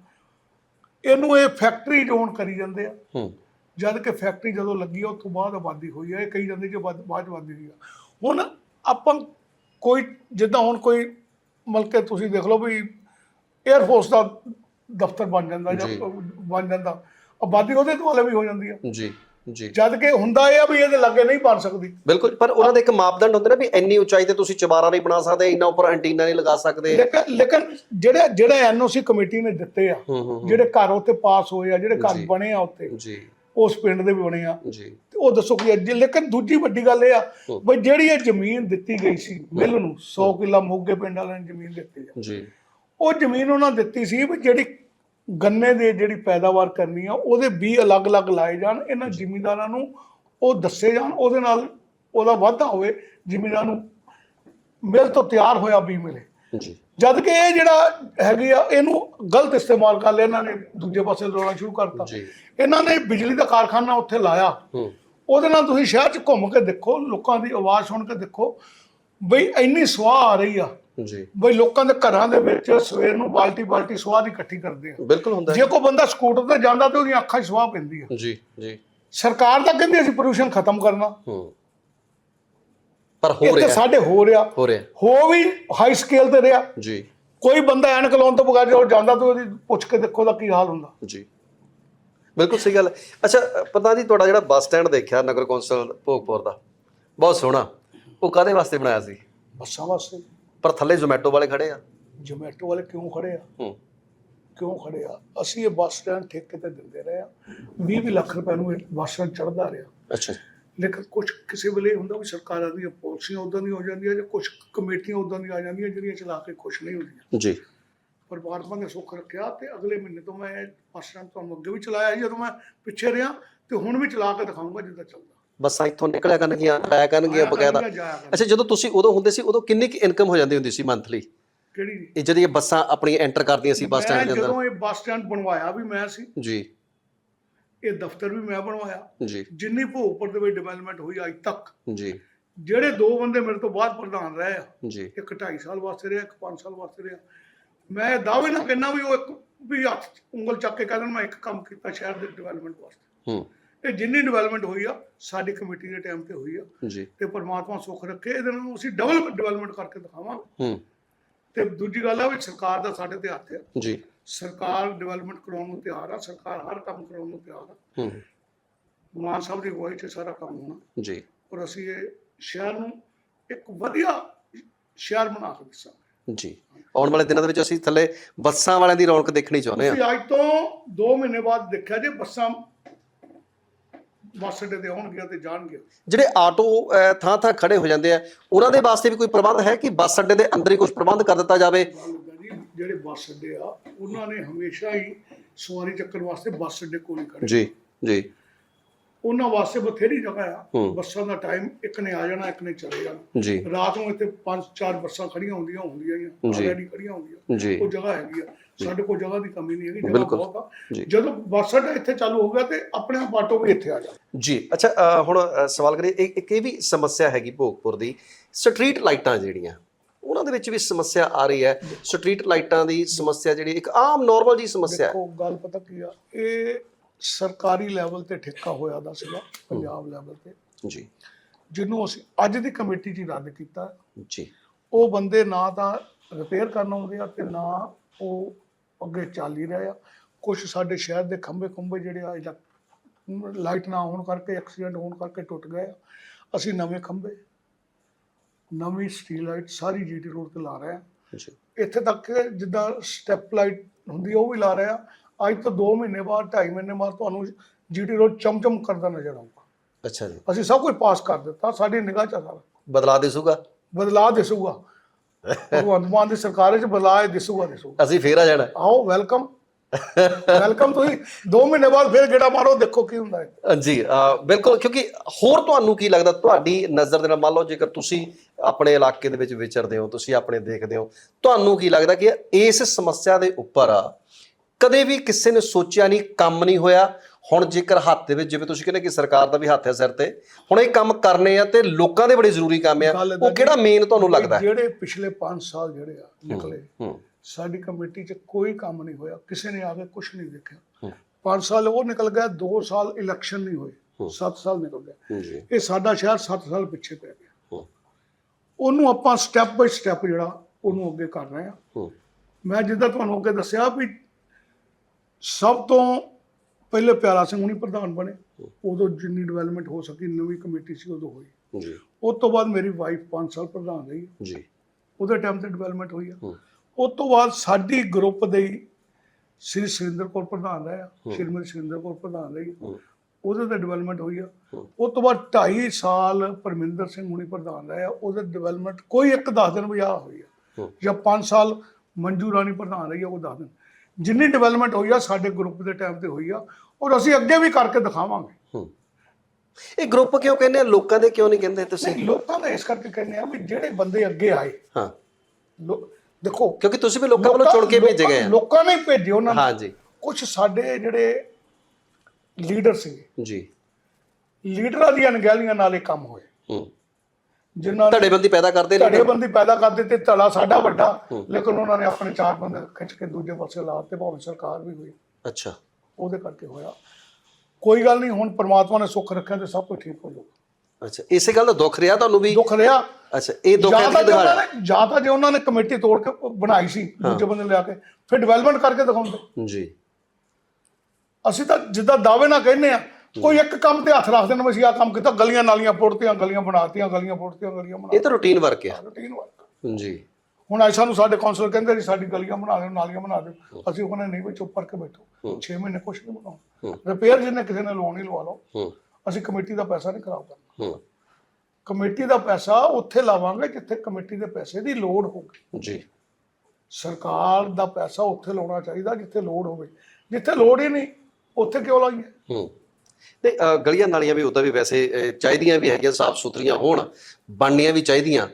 ਇਹਨੂੰ ਇਹ ਫੈਕਟਰੀ ਜ਼ੋਨ ਕਰੀ ਜਾਂਦੇ ਆ। ਹੂੰ। ਜਦ ਕਿ ਫੈਕਟਰੀ ਜਦੋਂ ਲੱਗੀ ਆ ਉਸ ਤੋਂ ਬਾਅਦ ਆਬਾਦੀ ਹੋਈ ਆ। ਇਹ ਕਹੀ ਜਾਂਦੇ ਕਿ ਬਾਅਦ ਆਬਾਦੀ ਹੋਈ ਆ। ਹੁਣ ਆਪਾਂ ਕੋਈ ਜਿੱਦਾਂ ਹੁਣ ਕੋਈ ਮਤਲਬ ਕਿ ਤੁਸੀਂ ਦੇਖ ਲਓ ਵੀ 에ਅਰ ਫੋਰਸ ਦਾ ਦਫ਼ਤਰ ਬਣ ਜਾਂਦਾ ਜਾਂ ਜੀ। ਬਣ ਜਾਂਦਾ ਆਬਾਦੀ ਉਹਦੇ ਦੁਆਲੇ ਵੀ ਹੋ ਜਾਂਦੀ ਆ। ਜੀ ਜੀ। ਜਦ ਕਿ ਹੁੰਦਾ ਇਹ ਆ ਵੀ ਇਹਦੇ ਲੱਗੇ ਨਹੀਂ ਬਣ ਸਕਦੀ। ਬਿਲਕੁਲ ਪਰ ਉਹਨਾਂ ਦੇ ਇੱਕ ਮਾਪਦੰਡ ਹੁੰਦੇ ਨੇ ਵੀ ਇੰਨੀ ਉਚਾਈ ਤੇ ਤੁਸੀਂ ਚੁਬਾਰਾ ਨਹੀਂ ਬਣਾ ਸਕਦੇ ਇੰਨਾ ਉੱਪਰ ਐਂਟੀਨਾ ਨਹੀਂ ਲਗਾ ਸਕਦੇ। ਲੇਕਿਨ ਲੇਕਿਨ ਜਿਹੜੇ ਜਿਹੜੇ ਐਨਓਸੀ ਕਮੇਟੀ ਨੇ ਦਿੱਤੇ ਆ ਹੂੰ ਹੂੰ ਜਿਹੜੇ ਘਰ ਉੱਤੇ ਪਾਸ ਹੋਏ ਆ ਜਿਹੜੇ ਘਰ ਜੀ। ਬਣੇ ਆ ਉੱਤੇ ਜੀ। ਉਸ ਪਿੰਡ ਦੇ ਵੀ ਬਣੇ ਆ। ਜੀ। ਤੇ ਉਹ ਦੱਸੋ ਕੀ ਅੱਜ ਲੇਕਿਨ ਦੂਜੀ ਵੱਡੀ ਗੱਲ ਇਹ ਆ। ਬਈ ਜਿਹੜੀ ਇਹ ਜ਼ਮੀਨ ਦਿੱਤੀ ਗਈ ਸੀ ਮਿਲ ਨੂੰ 100 ਕਿੱਲਾ ਮੋਗੇ ਪਿੰਡ ਵਾਲਿਆਂ ਨੇ ਜ਼ਮੀਨ ਦਿੱਤੀ ਆ। ਜੀ। ਉਹ ਜ਼ਮੀਨ ਉਹਨਾਂ ਦਿੱਤੀ ਸੀ ਵੀ ਜਿਹੜੀ ਗੰਨੇ ਦੀ ਜਿਹੜੀ ਪੈਦਾਵਾਰ ਕਰਨੀ ਆ ਉਹਦੇ ਬੀ ਅਲੱਗ-ਅਲੱਗ ਲਾਏ ਜਾਣ ਇਹਨਾਂ ਜ਼ਿਮੀਂਦਾਰਾਂ ਨੂੰ ਉਹ ਦੱਸੇ ਜਾਣ ਉਹਦੇ ਨਾਲ ਉਹਦਾ ਵਾਧਾ ਹੋਵੇ ਜ਼ਿਮੀਂਦਾਰ ਨੂੰ ਮਿਲ ਤੋਂ ਤਿਆਰ ਹੋਇਆ ਬੀ ਮਿਲੇ। ਜੀ। ਜਦ ਕਿ ਇਹ ਜਿਹੜਾ ਹੈਗੀ ਆ ਇਹਨੂੰ ਗਲਤ ਇਸਤੇਮਾਲ ਕਰ ਲਿਆ ਇਹਨਾਂ ਨੇ ਦੂਜੇ ਪਾਸੇ ਲਾਉਣਾ ਸ਼ੁਰੂ ਕਰਤਾ। ਇਹਨਾਂ ਨੇ ਬਿਜਲੀ ਦਾ ਕਾਰਖਾਨਾ ਉੱਥੇ ਲਾਇਆ। ਉਹਦੇ ਨਾਲ ਤੁਸੀਂ ਸ਼ਹਿਰ 'ਚ ਘੁੰਮ ਕੇ ਦੇਖੋ ਲੋਕਾਂ ਦੀ ਆਵਾਜ਼ ਸੁਣ ਕੇ ਦੇਖੋ ਬਈ ਇੰਨੀ ਸਵਾਹ ਆ ਰਹੀ ਆ। ਜੀ। ਬਈ ਲੋਕਾਂ ਦੇ ਘਰਾਂ ਦੇ ਵਿੱਚ ਸਵੇਰ ਨੂੰ ਬਾਲਟੀ ਬਾਲਟੀ ਸਵਾਹ ਦੀ ਇਕੱਠੀ ਕਰਦੇ ਆ। ਬਿਲਕੁਲ ਹੁੰਦਾ ਜੇ ਕੋਈ ਬੰਦਾ ਸਕੂਟਰ ਤੇ ਜਾਂਦਾ ਤੇ ਉਹਦੀਆਂ ਅੱਖਾਂ 'ਚ ਸਵਾਹ ਪੈਂਦੀ ਆ। ਜੀ ਜੀ। ਸਰਕਾਰ ਤਾਂ ਕਹਿੰਦੀ ਅਸੀਂ ਪ੍ਰਦੂਸ਼ਣ ਖਤਮ ਕਰਨਾ। ਹੂੰ। ਪਰ ਹੋ ਰਿਹਾ। ਸਾਡੇ ਹੋ ਰਿਹਾ। ਹੋ ਰਿਹਾ। ਹੋ ਵੀ ਹਾਈ ਸਕੇਲ ਤੇ ਰਿਹਾ। ਜੀ। ਕੋਈ ਬੰਦਾ ਐਨਕ ਲਾਉਣ ਤੋਂ ਬਗੈਰ ਜਦੋਂ ਜਾਂਦਾ ਤੇ ਉਹਦੀ ਪੁੱਛ ਕੇ ਦੇਖੋ ਦਾ ਕੀ ਹਾਲ ਹੁੰਦਾ। ਜੀ। ਬਿਲਕੁਲ ਸਹੀ ਗੱਲ ਹੈ। ਅੱਛਾ ਪ੍ਰਧਾਨ ਜੀ ਤੁਹਾਡਾ ਜਿਹੜਾ ਬੱਸ ਸਟੈਂਡ ਦੇਖਿਆ ਨਗਰ ਕੌਂਸਲ ਭੋਗਪੁਰ ਦਾ ਬਹੁਤ ਸੋਹਣਾ। ਉਹ ਕਾਦੇ ਵਾਸਤੇ ਬਣਾਇਆ ਸੀ? ਬੱਸਾਂ ਵਾਸਤੇ। ਪਰ ਥੱਲੇ ਜ਼ੋਮੈਟੋ ਵਾਲੇ ਖੜੇ ਆ। ਜੋਮੈਟੋ ਵਾਲੇ ਕਿਉਂ ਖੜੇ ਆ? ਹੂੰ। ਕਿਉਂ ਖੜੇ ਆ? ਅਸੀਂ ਇਹ ਬੱਸ ਸਟੈਂਡ ਠੇਕੇ ਤੇ ਦਿੰਦੇ ਰਹੇ ਆ। 20 20 ਲੱਖ ਰੁਪਏ ਨੂੰ ਇਹ ਬੱਸ ਸਟੈਂਡ ਚੜਦਾ ਰਿਹਾ। ਅੱਛਾ ਲੇਕਿਨ ਕੁਝ ਕਿਸੇ ਵੇਲੇ ਹੁੰਦਾ ਵੀ ਸਰਕਾਰਾਂ ਦੀਆਂ ਪਾਲਿਸੀਆਂ ਉਦਾਂ ਦੀਆਂ ਹੋ ਜਾਂਦੀਆਂ ਜਾਂ ਕੁਝ ਕਮੇਟੀਆਂ ਉਦਾਂ ਦੀਆਂ ਆ ਜਾਂਦੀਆਂ ਜਿਹੜੀਆਂ ਚਲਾ ਕੇ ਖੁਸ਼ ਨਹੀਂ ਹੁੰਦੀਆਂ। ਜੀ। ਪਰਮਾਤਮਾ ਨੇ ਸੁੱਖ ਰੱਖਿਆ ਤੇ ਅਗਲੇ ਮਹੀਨੇ ਤੋਂ ਮੈਂ ਸਟੈਂਡ ਤੁਹਾਨੂੰ ਅੱਗੇ ਵੀ ਚਲਾਇਆ ਸੀ ਜਦੋਂ ਮੈਂ ਪਿੱਛੇ ਰਿਹਾ ਤੇ ਹੁਣ ਵੀ ਚਲਾ ਕੇ ਦਿਖਾਊਂਗਾ ਜਿੱਦਾਂ ਚੱਲਦਾ। ਬੱਸਾਂ ਇੱਥੋਂ ਨਿਕਲਿਆ ਕਰਨਗੀਆਂ ਆਇਆ ਕਰਨਗੀਆਂ ਬਕਾਇਦਾ। ਅੱਛਾ ਜਦੋਂ ਤੁਸੀਂ ਉਦੋਂ ਹੁੰਦੇ ਸੀ ਉਦੋਂ ਕਿੰਨੀ ਕੁ ਇਨਕਮ ਹੋ ਜਾਂਦੀ ਹੁੰਦੀ ਸੀ ਮੰਥਲੀ ਕਿਹੜੀ? ਇਹ ਜਿਹੜੀ ਇਹ ਬੱਸਾਂ ਆਪਣੀਆਂ ਐਂਟਰ ਕਰਦੀਆਂ ਸੀ ਬੱਸ ਸਟੈਂਡ ਦੇ ਅੰਦਰ। ਜਦੋਂ ਇਹ ਬੱਸ ਸਟੈਂਡ ਬਣਵਾਇਆ ਵੀ ਮੈਂ ਸੀ ਜੀ। ਇਹ ਦਫ਼ਤਰ ਵੀ ਮੈਂ ਬਣਵਾਇਆ। ਜੀ। ਜਿੰਨੀ ਭੋਗਪੁਰ ਦੇ ਵਿੱਚ ਡਿਵੈਲਪਮੈਂਟ ਹੋਈ ਅੱਜ ਤੱਕ। ਜੀ। ਜਿਹੜੇ ਦੋ ਬੰਦੇ ਮੇਰੇ ਤੋਂ ਬਾਅਦ ਪ੍ਰਧਾਨ ਰਹੇ ਆ ਜੀ। ਇੱਕ 2.5 ਸਾਲ ਵਾਸਤੇ ਰਿਹਾ ਇੱਕ 5 ਸਾਲ ਵਾਸਤੇ ਰਿਹਾ। ਮੈਂ ਦਾਅਵੇ ਨਾਲ ਕਹਿੰਦਾ ਵੀ ਉਹ ਇੱਕ ਵੀ ਹੱਥ ਉਂਗਲ ਚੱਕ ਕੇ ਕਹਿੰਦਾ ਮੈਂ ਇੱਕ ਕੰਮ ਕੀਤਾ ਸ਼ਹਿਰ ਦੇ ਡਿਵੈਲਪਮੈਂਟ ਵਾਸਤੇ। ਹੂੰ। ਇਹ ਜਿੰਨੀ ਡਿਵੈਲਪਮੈਂਟ ਹੋਈ ਆ ਸਾਡੀ ਕਮੇਟੀ ਦੇ ਟਾਈਮ ਤੇ ਹੋਈ ਆ। ਜੀ। ਤੇ ਪਰਮਾਤਮਾ ਸੁੱਖ ਰੱਖੇ ਇਹਦੇ ਨਾਲ ਅਸੀਂ ਡਬਲ ਡਿਵੈਲਪਮੈਂਟ ਕਰਕੇ ਦਿਖਾਵਾਂਗੇ। ਹੂੰ। ਤੇ ਦੂਜੀ ਗੱਲ ਆ ਵੀ ਸਰਕਾਰ ਦਾ ਸਾਡੇ ਤੇ ਹੱਥ ਹੈ ਜੀ। ਸਰਕਾਰ ਡਿਵੈਲਪਮੈਂਟ ਕਰਾਉਣ ਨੂੰ ਤਿਆਰ ਆ ਸਰਕਾਰ ਹਰ ਕੰਮ ਕਰਾਉਣ ਨੂੰ ਤਿਆਰ ਆ। ਹੂੰ। ਮਾਨ ਸਾਹਿਬ ਦੀ ਅਗਵਾਈ 'ਚ ਸਾਰਾ ਕੰਮ ਹੋਣਾ। ਜੀ। ਔਰ ਅਸੀਂ ਇਹ ਸ਼ਹਿਰ ਨੂੰ ਇੱਕ ਵਧੀਆ ਸ਼ਹਿਰ ਬਣਾ ਕੇ ਦੱਸਾਂਗੇ। ਜੀ। ਆਉਣ ਵਾਲੇ ਦਿਨਾਂ ਦੇ ਵਿੱਚ ਅਸੀਂ ਥੱਲੇ ਬੱਸਾਂ ਵਾਲਿਆਂ ਦੀ ਰੌਣਕ ਦੇਖਣੀ ਚਾਹੁੰਦੇ ਹਾਂ। ਅੱਜ ਤੋਂ 2 ਮਹੀਨੇ ਬਾਅਦ ਦੇਖਿਆ ਜੇ ਬੱਸਾਂ ਬੱਸ ਅੱਡੇ ਤੇ ਆਉਣਗੀਆਂ ਤੇ ਜਾਣਗੀਆਂ। ਜਿਹੜੇ ਆਟੋ ਥਾਂ ਥਾਂ ਖੜੇ ਹੋ ਜਾਂਦੇ ਆ ਉਹਨਾਂ ਦੇ ਵਾਸਤੇ ਵੀ ਕੋਈ ਪ੍ਰਬੰਧ ਹੈ ਕਿ ਬੱਸ ਅੱਡੇ ਦੇ ਅੰਦਰ ਹੀ ਕੁਝ ਪ੍ਰਬੰਧ ਕਰ ਦਿੱਤਾ ਜਾਵੇ? ਜੀ ਜਿਹੜੇ ਬੱਸ ਅੱਡੇ ਆ ਉਹਨਾਂ ਨੇ ਹਮੇਸ਼ਾ ਹੀ ਸਵਾਰੀ ਚੱਕਣ ਵਾਸਤੇ ਬੱਸ ਅੱਡੇ ਕੋਲ ਹੀ ਖੜੇ ਜੀ ਜੀ। ਉਹਨਾਂ ਵਾਸਤੇ ਬਥੇਰੀ ਜਗ੍ਹਾ ਆ। ਬੱਸਾਂ ਦਾ ਟਾਈਮ ਇੱਕ ਨੇ ਆ ਜਾਣਾ ਇੱਕ ਨੇ ਚਲੇ ਜਾਣਾ। ਜੀ। ਰਾਤ ਨੂੰ ਇੱਥੇ ਪੰਜ ਚਾਰ ਬੱਸਾਂ ਖੜੀਆਂ ਹੁੰਦੀਆਂ ਹੁੰਦੀਆਂ ਹੀ। ਆਲਰੇਡੀ ਖੜੀਆਂ ਹੁੰਦੀਆਂ। ਉਹ ਜਗ੍ਹਾ ਹੈਗੀ ਆ। ਸਾਡੇ ਕੋਲ ਜਗ੍ਹਾ ਦੀ ਕਮੀ ਨਹੀਂ ਹੈਗੀ ਜਗ੍ਹਾ। ਬਹੁਤ ਆ। ਜਦੋਂ ਬੱਸ ਅੱਡਾ ਇੱਥੇ ਚਾਲੂ ਹੋ ਗਿਆ ਤੇ ਆਪਣੇ ਆਪ ਆਟੋ ਵੀ ਇੱਥੇ ਆ ਜਾ। ਜੀ। ਅੱਛਾ ਹੁਣ ਸਵਾਲ ਕਰੀਏ ਇੱਕ ਇਹ ਵੀ ਸਮੱਸਿਆ ਹੈਗੀ ਭੋਗਪੁਰ ਦੀ। ਸਟਰੀਟ ਲਾਈਟਾਂ ਜਿਹੜੀਆਂ ਉਹਨਾਂ ਦੇ ਵਿੱਚ ਵੀ ਸਮੱਸਿਆ ਆ ਰਹੀ ਹੈ। ਸਟਰੀਟ ਲਾਈਟਾਂ ਦੀ ਸਮੱਸਿਆ ਜਿਹੜੀ ਇੱਕ ਆਮ ਨਾਰਮਲ ਜੀ ਸਮੱਸਿਆ ਹੈ। ਦੇਖੋ ਗੱਲ ਪਤਾ ਕੀ ਆ ਇਹ ਸਰਕਾਰੀ ਲੈਵਲ ਤੇ ਠੇਕਾ ਹੋਇਆ ਦਾ ਸੀਗਾ ਪੰਜਾਬ ਲੈਵਲ ਤੇ। ਜੀ। ਜਿਹਨੂੰ ਅਸੀਂ ਅੱਜ ਦੀ ਕਮੇਟੀ 'ਚ ਰੱਦ ਕੀਤਾ। ਜੀ। ਉਹ ਬੰਦੇ ਨਾ ਤਾਂ ਰਿਪੇਅਰ ਕਰਨ ਆਉਂਦੇ ਆ ਤੇ ਨਾ ਉਹ ਅੱਗੇ ਚੱਲ ਹੀ ਰਹੇ ਆ। ਕੁਝ ਸਾਡੇ ਸ਼ਹਿਰ ਦੇ ਖੰਭੇ ਖੰਭੇ ਜਿਹੜੇ ਆ ਲਾਈਟ ਨਾ ਹੋਣ ਕਰਕੇ ਐਕਸੀਡੈਂਟ ਹੋਣ ਕਰਕੇ ਟੁੱਟ ਗਏ ਅਸੀਂ ਨਵੇਂ ਖੰਭੇ ਨਵੀਂ ਸਟੀਲ ਲਾਈਟ ਸਾਰੀ ਜੀਟੀ ਰੋਡ ਤੇ ਲਾ ਰਹੇ ਆ ਇੱਥੇ ਤੱਕ ਜਿੱਦਾਂ ਸਟੈਪ ਲਾਈਟ ਹੁੰਦੀ ਉਹ ਵੀ ਲਾ ਰਹੇ। ਆ ਅੱਜ ਤੋਂ 2 ਮਹੀਨੇ ਬਾਅਦ 2.5 ਮਹੀਨੇ ਬਾਅਦ ਤੁਹਾਨੂੰ ਜੀਟੀ ਰੋਡ ਚਮਚਮ ਕਰਦਾ ਨਜ਼ਰ ਆਊਗਾ। ਅੱਛਾ ਜੀ। ਅਸੀਂ ਸਭ ਕੁਝ ਪਾਸ ਕਰ ਦਿੱਤਾ ਸਾਡੀ ਨਿਗਾਹ ਚ ਸਾਰਾ। ਬਦਲਾ ਦਿਸੂਗਾ ਬਦਲਾਅ ਦਿਸੂਗਾ ਭਗਵੰਤ ਮਾਨ ਦੀ ਸਰਕਾਰ ਵਿੱਚ ਬਦਲਾਅ ਦਿਸੂਗਾ ਦਿਸੂਗਾ ਅਸੀਂ ਫੇਰ ਆ ਜਾਣਾ। ਆਓ ਵੈਲਕਮ ਵੈਲਕਮ ਤੁਸੀਂ 2 ਮਹੀਨੇ ਬਾਅਦ ਫਿਰ ਗੇੜਾ ਮਾਰੋ ਦੇਖੋ ਕੀ ਹੁੰਦਾ ਹੈ ਜੀ ਬਿਲਕੁਲ ਕਿਉਂਕਿ ਹੋਰ ਤੁਹਾਨੂੰ ਕੀ ਲੱਗਦਾ ਤੁਹਾਡੀ ਨਜ਼ਰ ਦੇ ਨਾਲ ਮੰਨ ਲਓ ਜੇਕਰ ਤੁਸੀਂ ਆਪਣੇ ਇਲਾਕੇ ਦੇ ਵਿੱਚ ਵਿਚਰਦੇ ਹੋ ਤੁਸੀਂ ਆਪਣੇ ਦੇਖਦੇ ਹੋ ਤੁਹਾਨੂੰ ਕੀ ਲੱਗਦਾ ਕਿ ਇਸ ਸਮੱਸਿਆ ਦੇ ਉੱਪਰ ਕਦੇ ਵੀ ਕਿਸੇ ਨੇ ਸੋਚਿਆ ਨਹੀਂ ਕੰਮ ਨਹੀਂ ਹੋਇਆ? ਹੁਣ ਜੇਕਰ ਹੱਥ ਦੇ ਵਿੱਚ ਜਿਵੇਂ ਤੁਸੀਂ ਕਹਿੰਦੇ ਕਿ ਸਰਕਾਰ ਦਾ ਵੀ ਹੱਥ ਹੈ ਸਿਰ ਤੇ ਹੁਣ ਇਹ ਕੰਮ ਕਰਨੇ ਆ ਤੇ ਲੋਕਾਂ ਦੇ ਬੜੇ ਜ਼ਰੂਰੀ ਕੰਮ ਆ ਉਹ ਕਿਹੜਾ ਮੇਨ ਤੁਹਾਨੂੰ ਲੱਗਦਾ? ਜਿਹੜੇ ਪਿਛਲੇ 5 ਸਾਲ ਜਿਹੜੇ ਆ ਨਿਕਲੇ ਹੂੰ। ਸਾਡੀ ਕਮੇਟੀ 'ਚ ਕੋਈ ਕੰਮ ਨਹੀਂ ਹੋਇਆ ਕਿਸੇ ਨੇ ਆ ਕੇ ਕੁਝ ਨਹੀਂ ਦੇਖਿਆ। ਹੂੰ। 5 ਸਾਲ ਉਹ ਨਿਕਲ ਗਿਆ 2 ਸਾਲ ਇਲੈਕਸ਼ਨ ਨਹੀਂ ਹੋਏ ਹੂੰ। 7 ਸਾਲ ਨਿਕਲ ਗਿਆ। ਇਹ ਸਾਡਾ ਸ਼ਹਿਰ 7 ਸਾਲ ਪਿੱਛੇ ਪੈ ਗਿਆ। ਉਹਨੂੰ ਆਪਾਂ ਸਟੈਪ ਬਾਈ ਸਟੈਪ ਜਿਹੜਾ ਉਹਨੂੰ ਅੱਗੇ ਕਰ ਰਹੇ ਆ ਮੈਂ ਜਿੱਦਾਂ ਤੁਹਾਨੂੰ ਅੱਗੇ ਦੱਸਿਆ ਵੀ ਸਭ ਤੋਂ ਪਹਿਲੇ ਪਿਆਰਾ ਸਿੰਘ ਹੁਣੀ ਪ੍ਰਧਾਨ ਬਣੇ। ਉਦੋਂ ਜਿੰਨੀ ਡਿਵੈਲਪਮੈਂਟ ਹੋ ਸਕੀ ਨਵੀਂ ਕਮੇਟੀ ਸੀ ਉਦੋਂ ਹੋਈ। ਜੀ। ਉਸ ਤੋਂ ਬਾਅਦ ਮੇਰੀ ਵਾਈਫ 5 ਸਾਲ ਪ੍ਰਧਾਨ ਰਹੀ। ਜੀ। ਉਹਦੇ ਟਾਈਮ ਤੇ ਡਿਵੈਲਪਮੈਂਟ ਹੋਈ ਆ। ਉਸ ਤੋਂ ਬਾਅਦ ਸਾਡੀ ਗਰੁੱਪ ਦੇ ਸ੍ਰੀ ਸੁਰਿੰਦਰ ਕੌਰ ਪ੍ਰਧਾਨ ਰਹੇ। ਸ਼੍ਰੀਮਤੀ ਸੁਰਿੰਦਰ ਕੌਰ ਪ੍ਰਧਾਨ ਰਹੀ। ਉਹਦੇ ਤੇ ਡਿਵੈਲਪਮੈਂਟ ਹੋਈ ਆ। ਉਸ ਤੋਂ ਬਾਅਦ 2.5 ਸਾਲ ਪਰਮਿੰਦਰ ਸਿੰਘ ਹੁਣੀ ਪ੍ਰਧਾਨ ਰਹੇ ਆ। ਉਹਦੇ ਡਿਵੈਲਪਮੈਂਟ ਕੋਈ ਇੱਕ ਦਸ ਦਿਨ ਵੀ ਆ ਹੋਈ ਆ। ਜਾਂ 5 ਸਾਲ ਮੰਜੂ ਰਾਣੀ ਪ੍ਰਧਾਨ ਰਹੀ ਆ ਉਹ ਦਸ ਦਿਨ। ਜਿੰਨੀ ਡਿਵੈਲਪਮੈਂਟ ਹੋਈ ਆ ਸਾਡੇ ਗਰੁੱਪ ਦੇ ਟਾਈਮ ਤੇ ਹੋਈ ਆ। ਔਰ ਅਸੀਂ ਅੱਗੇ ਵੀ ਕਰਕੇ ਦਿਖਾਵਾਂਗੇ। ਇਹ ਗਰੁੱਪ ਕਿਉਂ ਕਹਿੰਦੇ ਆ? ਲੋਕਾਂ ਦੇ ਕਿਉਂ ਨਹੀਂ ਕਹਿੰਦੇ ਤੁਸੀਂ? ਲੋਕਾਂ ਦਾ ਇਸ ਕਰਕੇ ਕਹਿੰਦੇ ਆ ਵੀ ਜਿਹੜੇ ਬੰਦੇ ਅੱਗੇ ਆਏ ਹਾਂ। ਦੇਖੋ ਕਿਉਂਕਿ ਤੁਸੀਂ ਵੀ ਲੋਕਾਂ ਵੱਲੋਂ ਚੁਣ ਕੇ ਭੇਜੇ ਗਏ ਆ। ਲੋਕਾਂ ਨੇ ਭੇਜੇ ਉਹਨਾਂ ਨੂੰ। ਹਾਂ ਜੀ ਕੁਝ ਸਾਡੇ ਜਿਹੜੇ ਲੀਡਰ ਸੀਗੇ ਜੀ। ਲੀਡਰਾਂ ਦੀਆਂ ਅਣਗਹਿਲੀਆਂ ਨਾਲ ਇਹ ਕੰਮ ਹੋਏ। ਹੂੰ। ਜਿਨ੍ਹਾਂ ਨੇ ਧੜੇਬੰਦੀ ਪੈਦਾ ਕਰਦੇ ਨੇ ਧੜੇਬੰਦੀ ਪੈਦਾ ਕਰ ਦਿੱਤੀ ਧੜਾ ਸਾਡਾ ਵੱਡਾ। ਲੇਕਿਨ ਉਹਨਾਂ ਨੇ ਆਪਣੇ ਚਾਰ ਬੰਦੇ ਖਿੱਚ ਕੇ ਦੂਜੇ ਪਾਸੇ ਲਾ ਦਿੱਤੇ ਭਾਵੇਂ ਸਰਕਾਰ ਵੀ ਹੋਈ। ਅੱਛਾ। ਉਹਦੇ ਕਰਕੇ ਹੋਇਆ। ਕੋਈ ਗੱਲ ਨਹੀਂ ਹੁਣ ਪ੍ਰਮਾਤਮਾ ਨੇ ਸੁੱਖ ਰੱਖਿਆ ਤੇ ਸਭ ਕੁਝ ਠੀਕ ਹੋ ਜਾਊਗਾ। ਅੱਛਾ ਇਸੇ ਗੱਲ ਦਾ ਦੁੱਖ ਰਿਹਾ ਤੁਹਾਨੂੰ ਵੀ? ਦੁੱਖ ਰਿਹਾ। ਅੱਛਾ ਇਹ ਦੁੱਖ ਜਾਂ ਤਾਂ ਇੱਥੇ ਜੇ ਉਹਨਾਂ ਨੇ ਤਾਂ ਜੇ ਉਹਨਾਂ ਨੇ ਕਮੇਟੀ ਤੋੜ ਕੇ ਬਣਾਈ ਸੀ ਦੂਜੇ ਬੰਦੇ ਲਿਆ ਕੇ ਫਿਰ ਡਿਵੈਲਪਮੈਂਟ ਕਰਕੇ ਦਿਖਾਉਂਦੇ। ਜੀ। ਅਸੀਂ ਤਾਂ ਜਿੱਦਾਂ ਦਾਅਵੇ ਨਾਲ ਕਹਿੰਦੇ ਆ ਕੋਈ ਇੱਕ ਕੰਮ ਤੇ ਹੱਥ ਰੱਖ ਦੇਣ ਵੀ ਅਸੀਂ ਆਹ ਕੰਮ ਕੀਤਾ ਗਲੀਆਂ ਨਾਲੀਆਂ ਪੁੱਟਤੀਆਂ ਗਲੀਆਂ ਬਣਾਤੀਆਂ ਗਲੀਆਂ ਪੁੱਟਤੀਆਂ ਗਲੀਆਂ ਇਹ ਬਣਾ ਤਾਂ ਰੂਟੀਨ ਵਰਕ ਆ ਰੂਟੀਨ ਵਰਕ ਜੀ। ਹੁਣ ਐਸਾ ਨੂੰ ਸਾਡੇ ਕਾਉਂਸਲਰ ਕਹਿੰਦੇ ਜੀ ਸਾਡੀ ਗਲੀਆਂ ਬਣਾ ਦਿਓ ਨਾਲੀਆਂ ਬਣਾ ਦਿਓ। ਅਸੀਂ ਉਹ ਕਹਿੰਦੇ ਨਹੀਂ ਵੀ ਚੁੱਪ ਕਰਕੇ ਬੈਠੋ। ਹੂੰ। 6 ਮਹੀਨੇ ਕੁਛ ਨਹੀਂ ਬਣਾਉਣਾ। ਰਿਪੇਅਰ ਜਿਹਨੇ ਕਿਸੇ ਨੇ ਲੋਨ ਹੀ ਲਵਾ ਲਓ। ਹੂੰ। ਅਸੀਂ ਕਮੇਟੀ ਦਾ ਪੈਸਾ ਨਹੀਂ ਖਰਾਬ ਕਰਨਾ। ਹੂੰ। ਕਮੇਟੀ ਦਾ ਪੈਸਾ ਉੱਥੇ ਲਾਵਾਂਗੇ ਜਿੱਥੇ ਕਮੇਟੀ ਦੇ ਪੈਸੇ ਦੀ ਲੋੜ ਹੋਵੇ। ਜੀ। ਸਰਕਾਰ ਦਾ ਪੈਸਾ ਉੱਥੇ ਲਾਉਣਾ ਚਾਹੀਦਾ ਜਿੱਥੇ ਲੋੜ ਹੋਵੇ। ਜਿੱਥੇ ਲੋੜ ਹੀ ਨਹੀਂ ਉੱਥੇ ਕਿਉਂ ਲਾਈਏ? ਹੂੰ। ਤੇ ਗਲੀਆਂ ਨਾਲੀਆਂ ਵੀ ਉਦਾਂ ਵੀ ਵੈਸੇ ਚਾਹੀਦੀਆਂ ਵੀ ਹੈਗੀਆਂ ਸਾਫ਼ ਸੁਥਰੀਆਂ ਹੋਣ ਬਣਨੀਆਂ ਵੀ ਚਾਹੀਦੀਆਂ।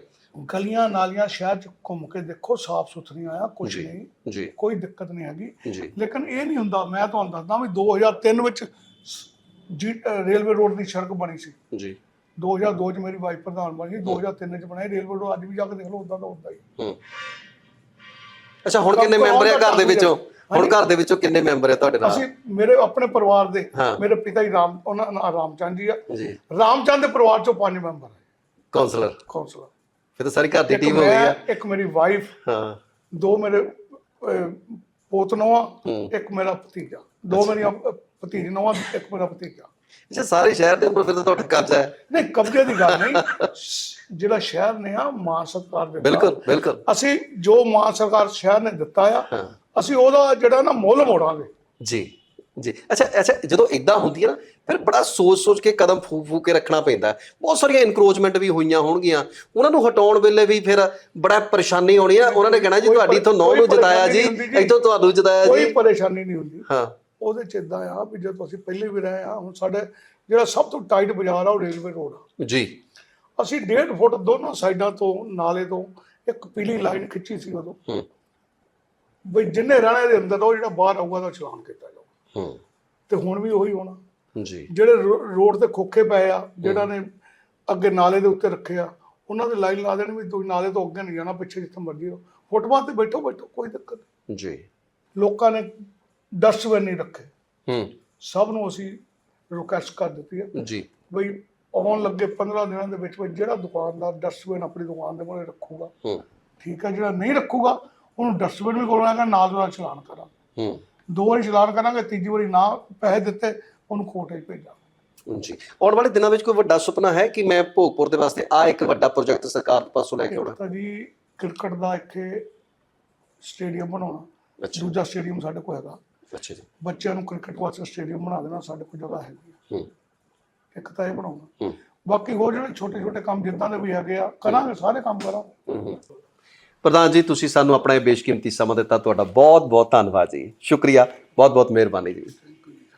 ਗਲੀਆਂ ਨਾਲੀਆਂ ਸ਼ਹਿਰ ਚ ਘੁੰਮ ਕੇ ਦੇਖੋ ਸਾਫ਼ ਸੁਥਰੀਆਂ ਆ ਕੁਝ। ਨਹੀਂ ਜੀ। ਕੋਈ ਦਿੱਕਤ ਨਹੀਂ ਹੈਗੀ। ਲੇਕਿਨ ਇਹ ਨਹੀਂ ਹੁੰਦਾ ਮੈਂ ਤੁਹਾਨੂੰ ਦੱਸਦਾ ਵੀ 2003 ਵਿੱਚ ਜੀ ਰੇਲਵੇ ਰੋਡ ਦੀ ਸੜਕ ਬਣੀ ਸੀ। ਜੀ। 2002 ਚ ਮੇਰੀ ਵਾਈਫ ਪ੍ਰਧਾਨ ਬਣੀ 2003 ਚ ਬਣਾਈ ਰੇਲਵੇ ਰੋਡ ਅੱਜ ਵੀ ਜਾ ਕੇ ਦੇਖ ਲਓ ਉਦਾਂ ਦਾ ਉਦਾਂ ਹੀ। ਹੂੰ। ਅੱਛਾ ਹੁਣ ਕਿੰਨੇ ਮੈਂਬਰ ਆ ਘਰ ਦੇ ਵਿੱਚੋਂ? ਹੁਣ। ਘਰ ਦੇ ਵਿੱਚੋਂ ਕਿੰਨੇ ਮੈਂਬਰ ਆ ਤੁਹਾਡੇ ਨਾਲ? ਅਸੀਂ ਮੇਰੇ ਆਪਣੇ ਪਰਿਵਾਰ ਦੇ। ਮੇਰੇ ਪਿਤਾ ਜੀ ਰਾਮ ਉਹਨਾਂ ਦਾ ਨਾਂ ਰਾਮਚੰਦ ਜੀ ਆ। ਜੀ। ਰਾਮਚੰਦ ਦੇ ਪਰਿਵਾਰ ਚੋਂ ਪੰਜ ਮੈਂਬਰ ਹੈ ਕਾਉਂਸਲਰ ਕਾਉਂਸਲਰ ਫਿਰ ਤਾਂ ਸਾਰੀ ਘਰ ਦੀ ਟੀਮ ਹੋ ਗਈ ਆ। ਇੱਕ ਮੇਰੀ ਵਾਈਫ ਹਾਂ। ਦੋ ਮੇਰੇ ਅਹ, ਪੋਤਨੋਆ ਹੂੰ। ਇੱਕ ਮੇਰਾ ਭਤੀਜਾ। ਦੋ ਮੇਰੀਆਂ ਭਤੀਜ ਨੋਆ ਇੱਕ ਮੇਰਾ ਭਤੀਜਾ। ਅੱਛਾ ਸਾਰੇ ਸ਼ਹਿਰ ਦੇ ਉੱਪਰ ਫਿਰ ਤਾਂ ਤੁਹਾਡਾ ਕਬਜ਼ਾ ਹੈ। ਨਹੀਂ ਕਬਜ਼ੇ ਦੀ ਗੱਲ ਨਹੀਂ। ਜਿਹੜਾ ਸ਼ਹਿਰ ਨੇ ਆ ਮਾਨ ਸਰਕਾਰ ਦੇ ਬਿਲਕੁਲ ਬਿਲਕੁਲ। ਅਸੀਂ ਜੋ ਮਾਨ ਸਰਕਾਰ ਸ਼ਹਿਰ ਨੇ ਦਿੱਤਾ ਆ ਅਸੀਂ ਉਹਦਾ ਜਿਹੜਾ ਨਾ ਮੁੱਲ ਮੋੜਾਂਗੇ। ਜੀ। ਜੀ। ਅੱਛਾ ਅੱਛਾ ਜਦੋਂ ਇਦਾਂ ਹੁੰਦੀ ਹੈ ਨਾ ਫਿਰ ਬੜਾ ਸੋਚ ਸੋਚ ਕੇ ਕਦਮ ਫੂ ਫੂ ਕੇ ਰੱਖਣਾ ਪੈਂਦਾ। ਬਹੁਤ ਸਾਰੀਆਂ ਇਨਕਰੋਚਮੈਂਟ ਵੀ ਹੋਈਆਂ ਹੋਣਗੀਆਂ। ਉਹਨਾਂ ਨੂੰ ਹਟਾਉਣ ਵੇਲੇ ਵੀ ਫਿਰ ਬੜਾ ਪਰੇਸ਼ਾਨੀ ਆਉਣੀ ਆ। ਉਹਨਾਂ ਨੇ ਕਹਿਣਾ ਜੀ ਕੋਈ ਤੁਹਾਡੀ ਤੋਂ ਨੌ ਕੋਈ ਨੂੰ ਜਿਤਾਇਆ ਜੀ। ਇੱਥੋਂ ਤੁਹਾਨੂੰ ਜਿਤਾਇਆ ਕੋਈ ਜੀ ਪਰੇਸ਼ਾਨੀ ਨਹੀਂ ਹੁੰਦੀ। ਹਾਂ। ਉਹਦੇ ਚ ਇਦਾਂ ਆ ਵੀ ਜਦੋਂ ਅਸੀਂ ਪਹਿਲੇ ਵੀ ਰਹੇ ਆ ਹੁਣ ਸਾਡੇ ਜਿਹੜਾ ਸਭ ਤੋਂ ਟਾਈਟ ਬਾਜ਼ਾਰ ਆ ਉਹ ਰੇਲਵੇ ਰੋਡ ਆ। ਜੀ। ਅਸੀਂ 1.5 ਫੁੱਟ ਦੋਨੋਂ ਸਾਈਡਾਂ ਤੋਂ ਨਾਲੇ ਤੋਂ ਇੱਕ ਪੀਲੀ ਲਾਈਨ ਖਿੱਚੀ ਸੀ ਉਦੋਂ। ਬਈ ਜਿੰਨੇ ਰਹਿਣਾ ਇਹਦੇ ਅੰਦਰ ਉਹ ਜਿਹੜਾ ਬਾਹਰ ਆਊਗਾ ਤਾਂ ਚਲਾਨ ਕੀਤਾ ਹੂੰ। ਤੇ ਹੁਣ ਵੀ ਉਹੀ ਹੋਣਾ। ਜੀ। ਜਿਹੜੇ ਰੋਡ ਤੇ ਖੋਖੇ ਪਏ ਆ ਜਿਹੜਾ ਨੇ ਅੱਗੇ ਨਾਲੇ ਦੇ ਉੱਤੇ ਰੱਖੇ ਆ ਉਹਨਾਂ ਦੇ ਲਾਈਨ ਲਾ ਦੇਣੀ ਵੀ ਤੁਸੀਂ ਨਾਲੇ ਤੋਂ ਅੱਗੇ ਨਹੀਂ ਜਾਣਾ ਪਿੱਛੇ ਜਿੱਥੇ ਮਰਜ਼ੀ ਹੋ ਫੁੱਟਪਾਥ ਤੇ ਬੈਠੋ ਬੈਠੋ ਕੋਈ ਦਿੱਕਤ। ਜੀ। ਲੋਕਾਂ ਨੇ ਡਸਟਬਿਨ ਨਹੀਂ ਰੱਖੇ। ਹੂੰ। ਸਭ ਨੂੰ ਅਸੀਂ ਰਿਕੁਐਸਟ ਕਰ ਦਿੱਤੀ ਹੈ। ਜੀ। ਬਈ ਆਉਣ ਲੱਗੇ 15 ਦਿਨਾਂ ਦੇ ਵਿੱਚ ਵਿੱਚ ਜਿਹੜਾ ਦੁਕਾਨਦਾਰ ਡਸਟਬਿਨ ਆਪਣੀ ਦੁਕਾਨ ਦੇ ਮੂਹਰੇ ਰੱਖੂਗਾ। ਹੂੰ। ਠੀਕ ਹੈ ਜਿਹੜਾ ਨਹੀਂ ਰੱਖੂਗਾ ਉਹਨੂੰ ਡਸਟਬਿਨ ਵੀ ਕੋਲ ਆਏਗਾ ਨਾਲ ਨਾਲ ਚਲਾਨ ਕਰਾਂ ਹੂੰ। ਦੋ ਵਾਰੀ ਚਲਾਨ ਕਰਾਂਗੇ ਤੀਜੀ ਵਾਰੀ ਨਾ ਪੈਸੇ ਦਿੱਤੇ ਉਹਨੂੰ ਕੋਰਟ 'ਚ ਭੇਜਾਂਗੇ। ਜੀ। ਆਉਣ ਵਾਲੇ ਦਿਨਾਂ ਵਿੱਚ ਕੋਈ ਵੱਡਾ ਸੁਪਨਾ ਹੈ ਕਿ ਮੈਂ ਭੋਗਪੁਰ ਦੇ ਵਾਸਤੇ ਆ ਇੱਕ ਵੱਡਾ ਪ੍ਰੋਜੈਕਟ ਸਰਕਾਰ ਪਾਸੋਂ ਲੈ ਕੇ ਆਉਣਾ? ਤਾਂ ਜੀ ਕ੍ਰਿਕਟ ਦਾ ਇੱਥੇ ਸਟੇਡੀਅਮ ਬਣਾਉਣਾ। ਦੂਜਾ ਸਟੇਡੀਅਮ ਸਾਡੇ ਕੋਲ ਹੈਗਾ। ਅੱਛਾ ਜੀ। ਬੱਚਿਆਂ ਨੂੰ ਕ੍ਰਿਕਟ ਵਾਸਤੇ ਸਟੇਡੀਅਮ ਬਣਾ ਦੇਣਾ ਸਾਡੇ ਕੋਲ ਜਗ੍ਹਾ ਹੈਗੀ। ਹੂੰ। ਇੱਕ ਤਾਂ ਇਹ ਬਣਾਉਣਾ। ਹੂੰ। ਬਾਕੀ ਹੋਰ ਜਿਹੜੇ ਛੋਟੇ ਛੋਟੇ ਕੰਮ ਜਿੱਦਾਂ ਦੇ ਵੀ ਹੈਗੇ ਆ ਕਰਾਂਗੇ ਸਾਰੇ ਕੰਮ ਕਰਾਂਗੇ। ਪ੍ਰਧਾਨ ਜੀ, ਤੁਸੀਂ ਸਾਨੂੰ ਆਪਣਾ ਇਹ ਬੇਸ਼ਕੀਮਤੀ ਸਮਾਂ ਦਿੱਤਾ। ਤੁਹਾਡਾ ਬਹੁਤ ਬਹੁਤ ਧੰਨਵਾਦ ਜੀ। ਸ਼ੁਕਰੀਆ। ਬਹੁਤ ਬਹੁਤ ਮਿਹਰਬਾਨੀ ਜੀ।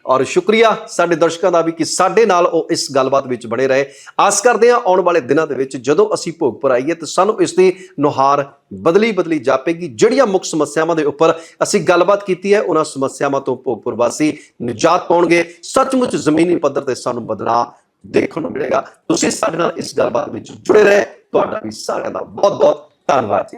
ਔਰ ਸ਼ੁਕਰੀਆ ਸਾਡੇ ਦਰਸ਼ਕਾਂ ਦਾ ਵੀ ਕਿ ਸਾਡੇ ਨਾਲ ਉਹ ਇਸ ਗੱਲਬਾਤ ਵਿੱਚ ਬਣੇ ਰਹੇ। ਆਸ ਕਰਦੇ ਹਾਂ ਆਉਣ ਵਾਲੇ ਦਿਨਾਂ ਦੇ ਵਿੱਚ ਜਦੋਂ ਅਸੀਂ ਭੋਗਪੁਰ ਆਈਏ ਤਾਂ ਸਾਨੂੰ ਇਸ ਦੀ ਨੁਹਾਰ ਬਦਲੀ ਬਦਲੀ ਜਾਪੇਗੀ। ਜਿਹੜੀਆਂ ਮੁੱਖ ਸਮੱਸਿਆਵਾਂ ਦੇ ਉੱਪਰ ਅਸੀਂ ਗੱਲਬਾਤ ਕੀਤੀ ਹੈ, ਉਹਨਾਂ ਸਮੱਸਿਆਵਾਂ ਤੋਂ ਭੋਗਪੁਰ ਵਾਸੀ ਨਿਜਾਤ ਪਾਉਣਗੇ। ਸੱਚਮੁੱਚ ਜ਼ਮੀਨੀ ਪੱਧਰ ਤੇ ਸਾਨੂੰ ਬਦਲਾਅ ਦੇਖਣ ਨੂੰ ਮਿਲੇਗਾ। ਤੁਸੀਂ ਸਾਡੇ ਨਾਲ ਇਸ ਗੱਲਬਾਤ ਵਿੱਚ ਜੁੜੇ ਰਹੇ। ਤੁਹਾਡਾ ਵੀ ਸਾਰਿਆਂ ਦਾ ਬਹੁਤ ਬਹੁਤ ਧੰਨਵਾਦ ਜੀ।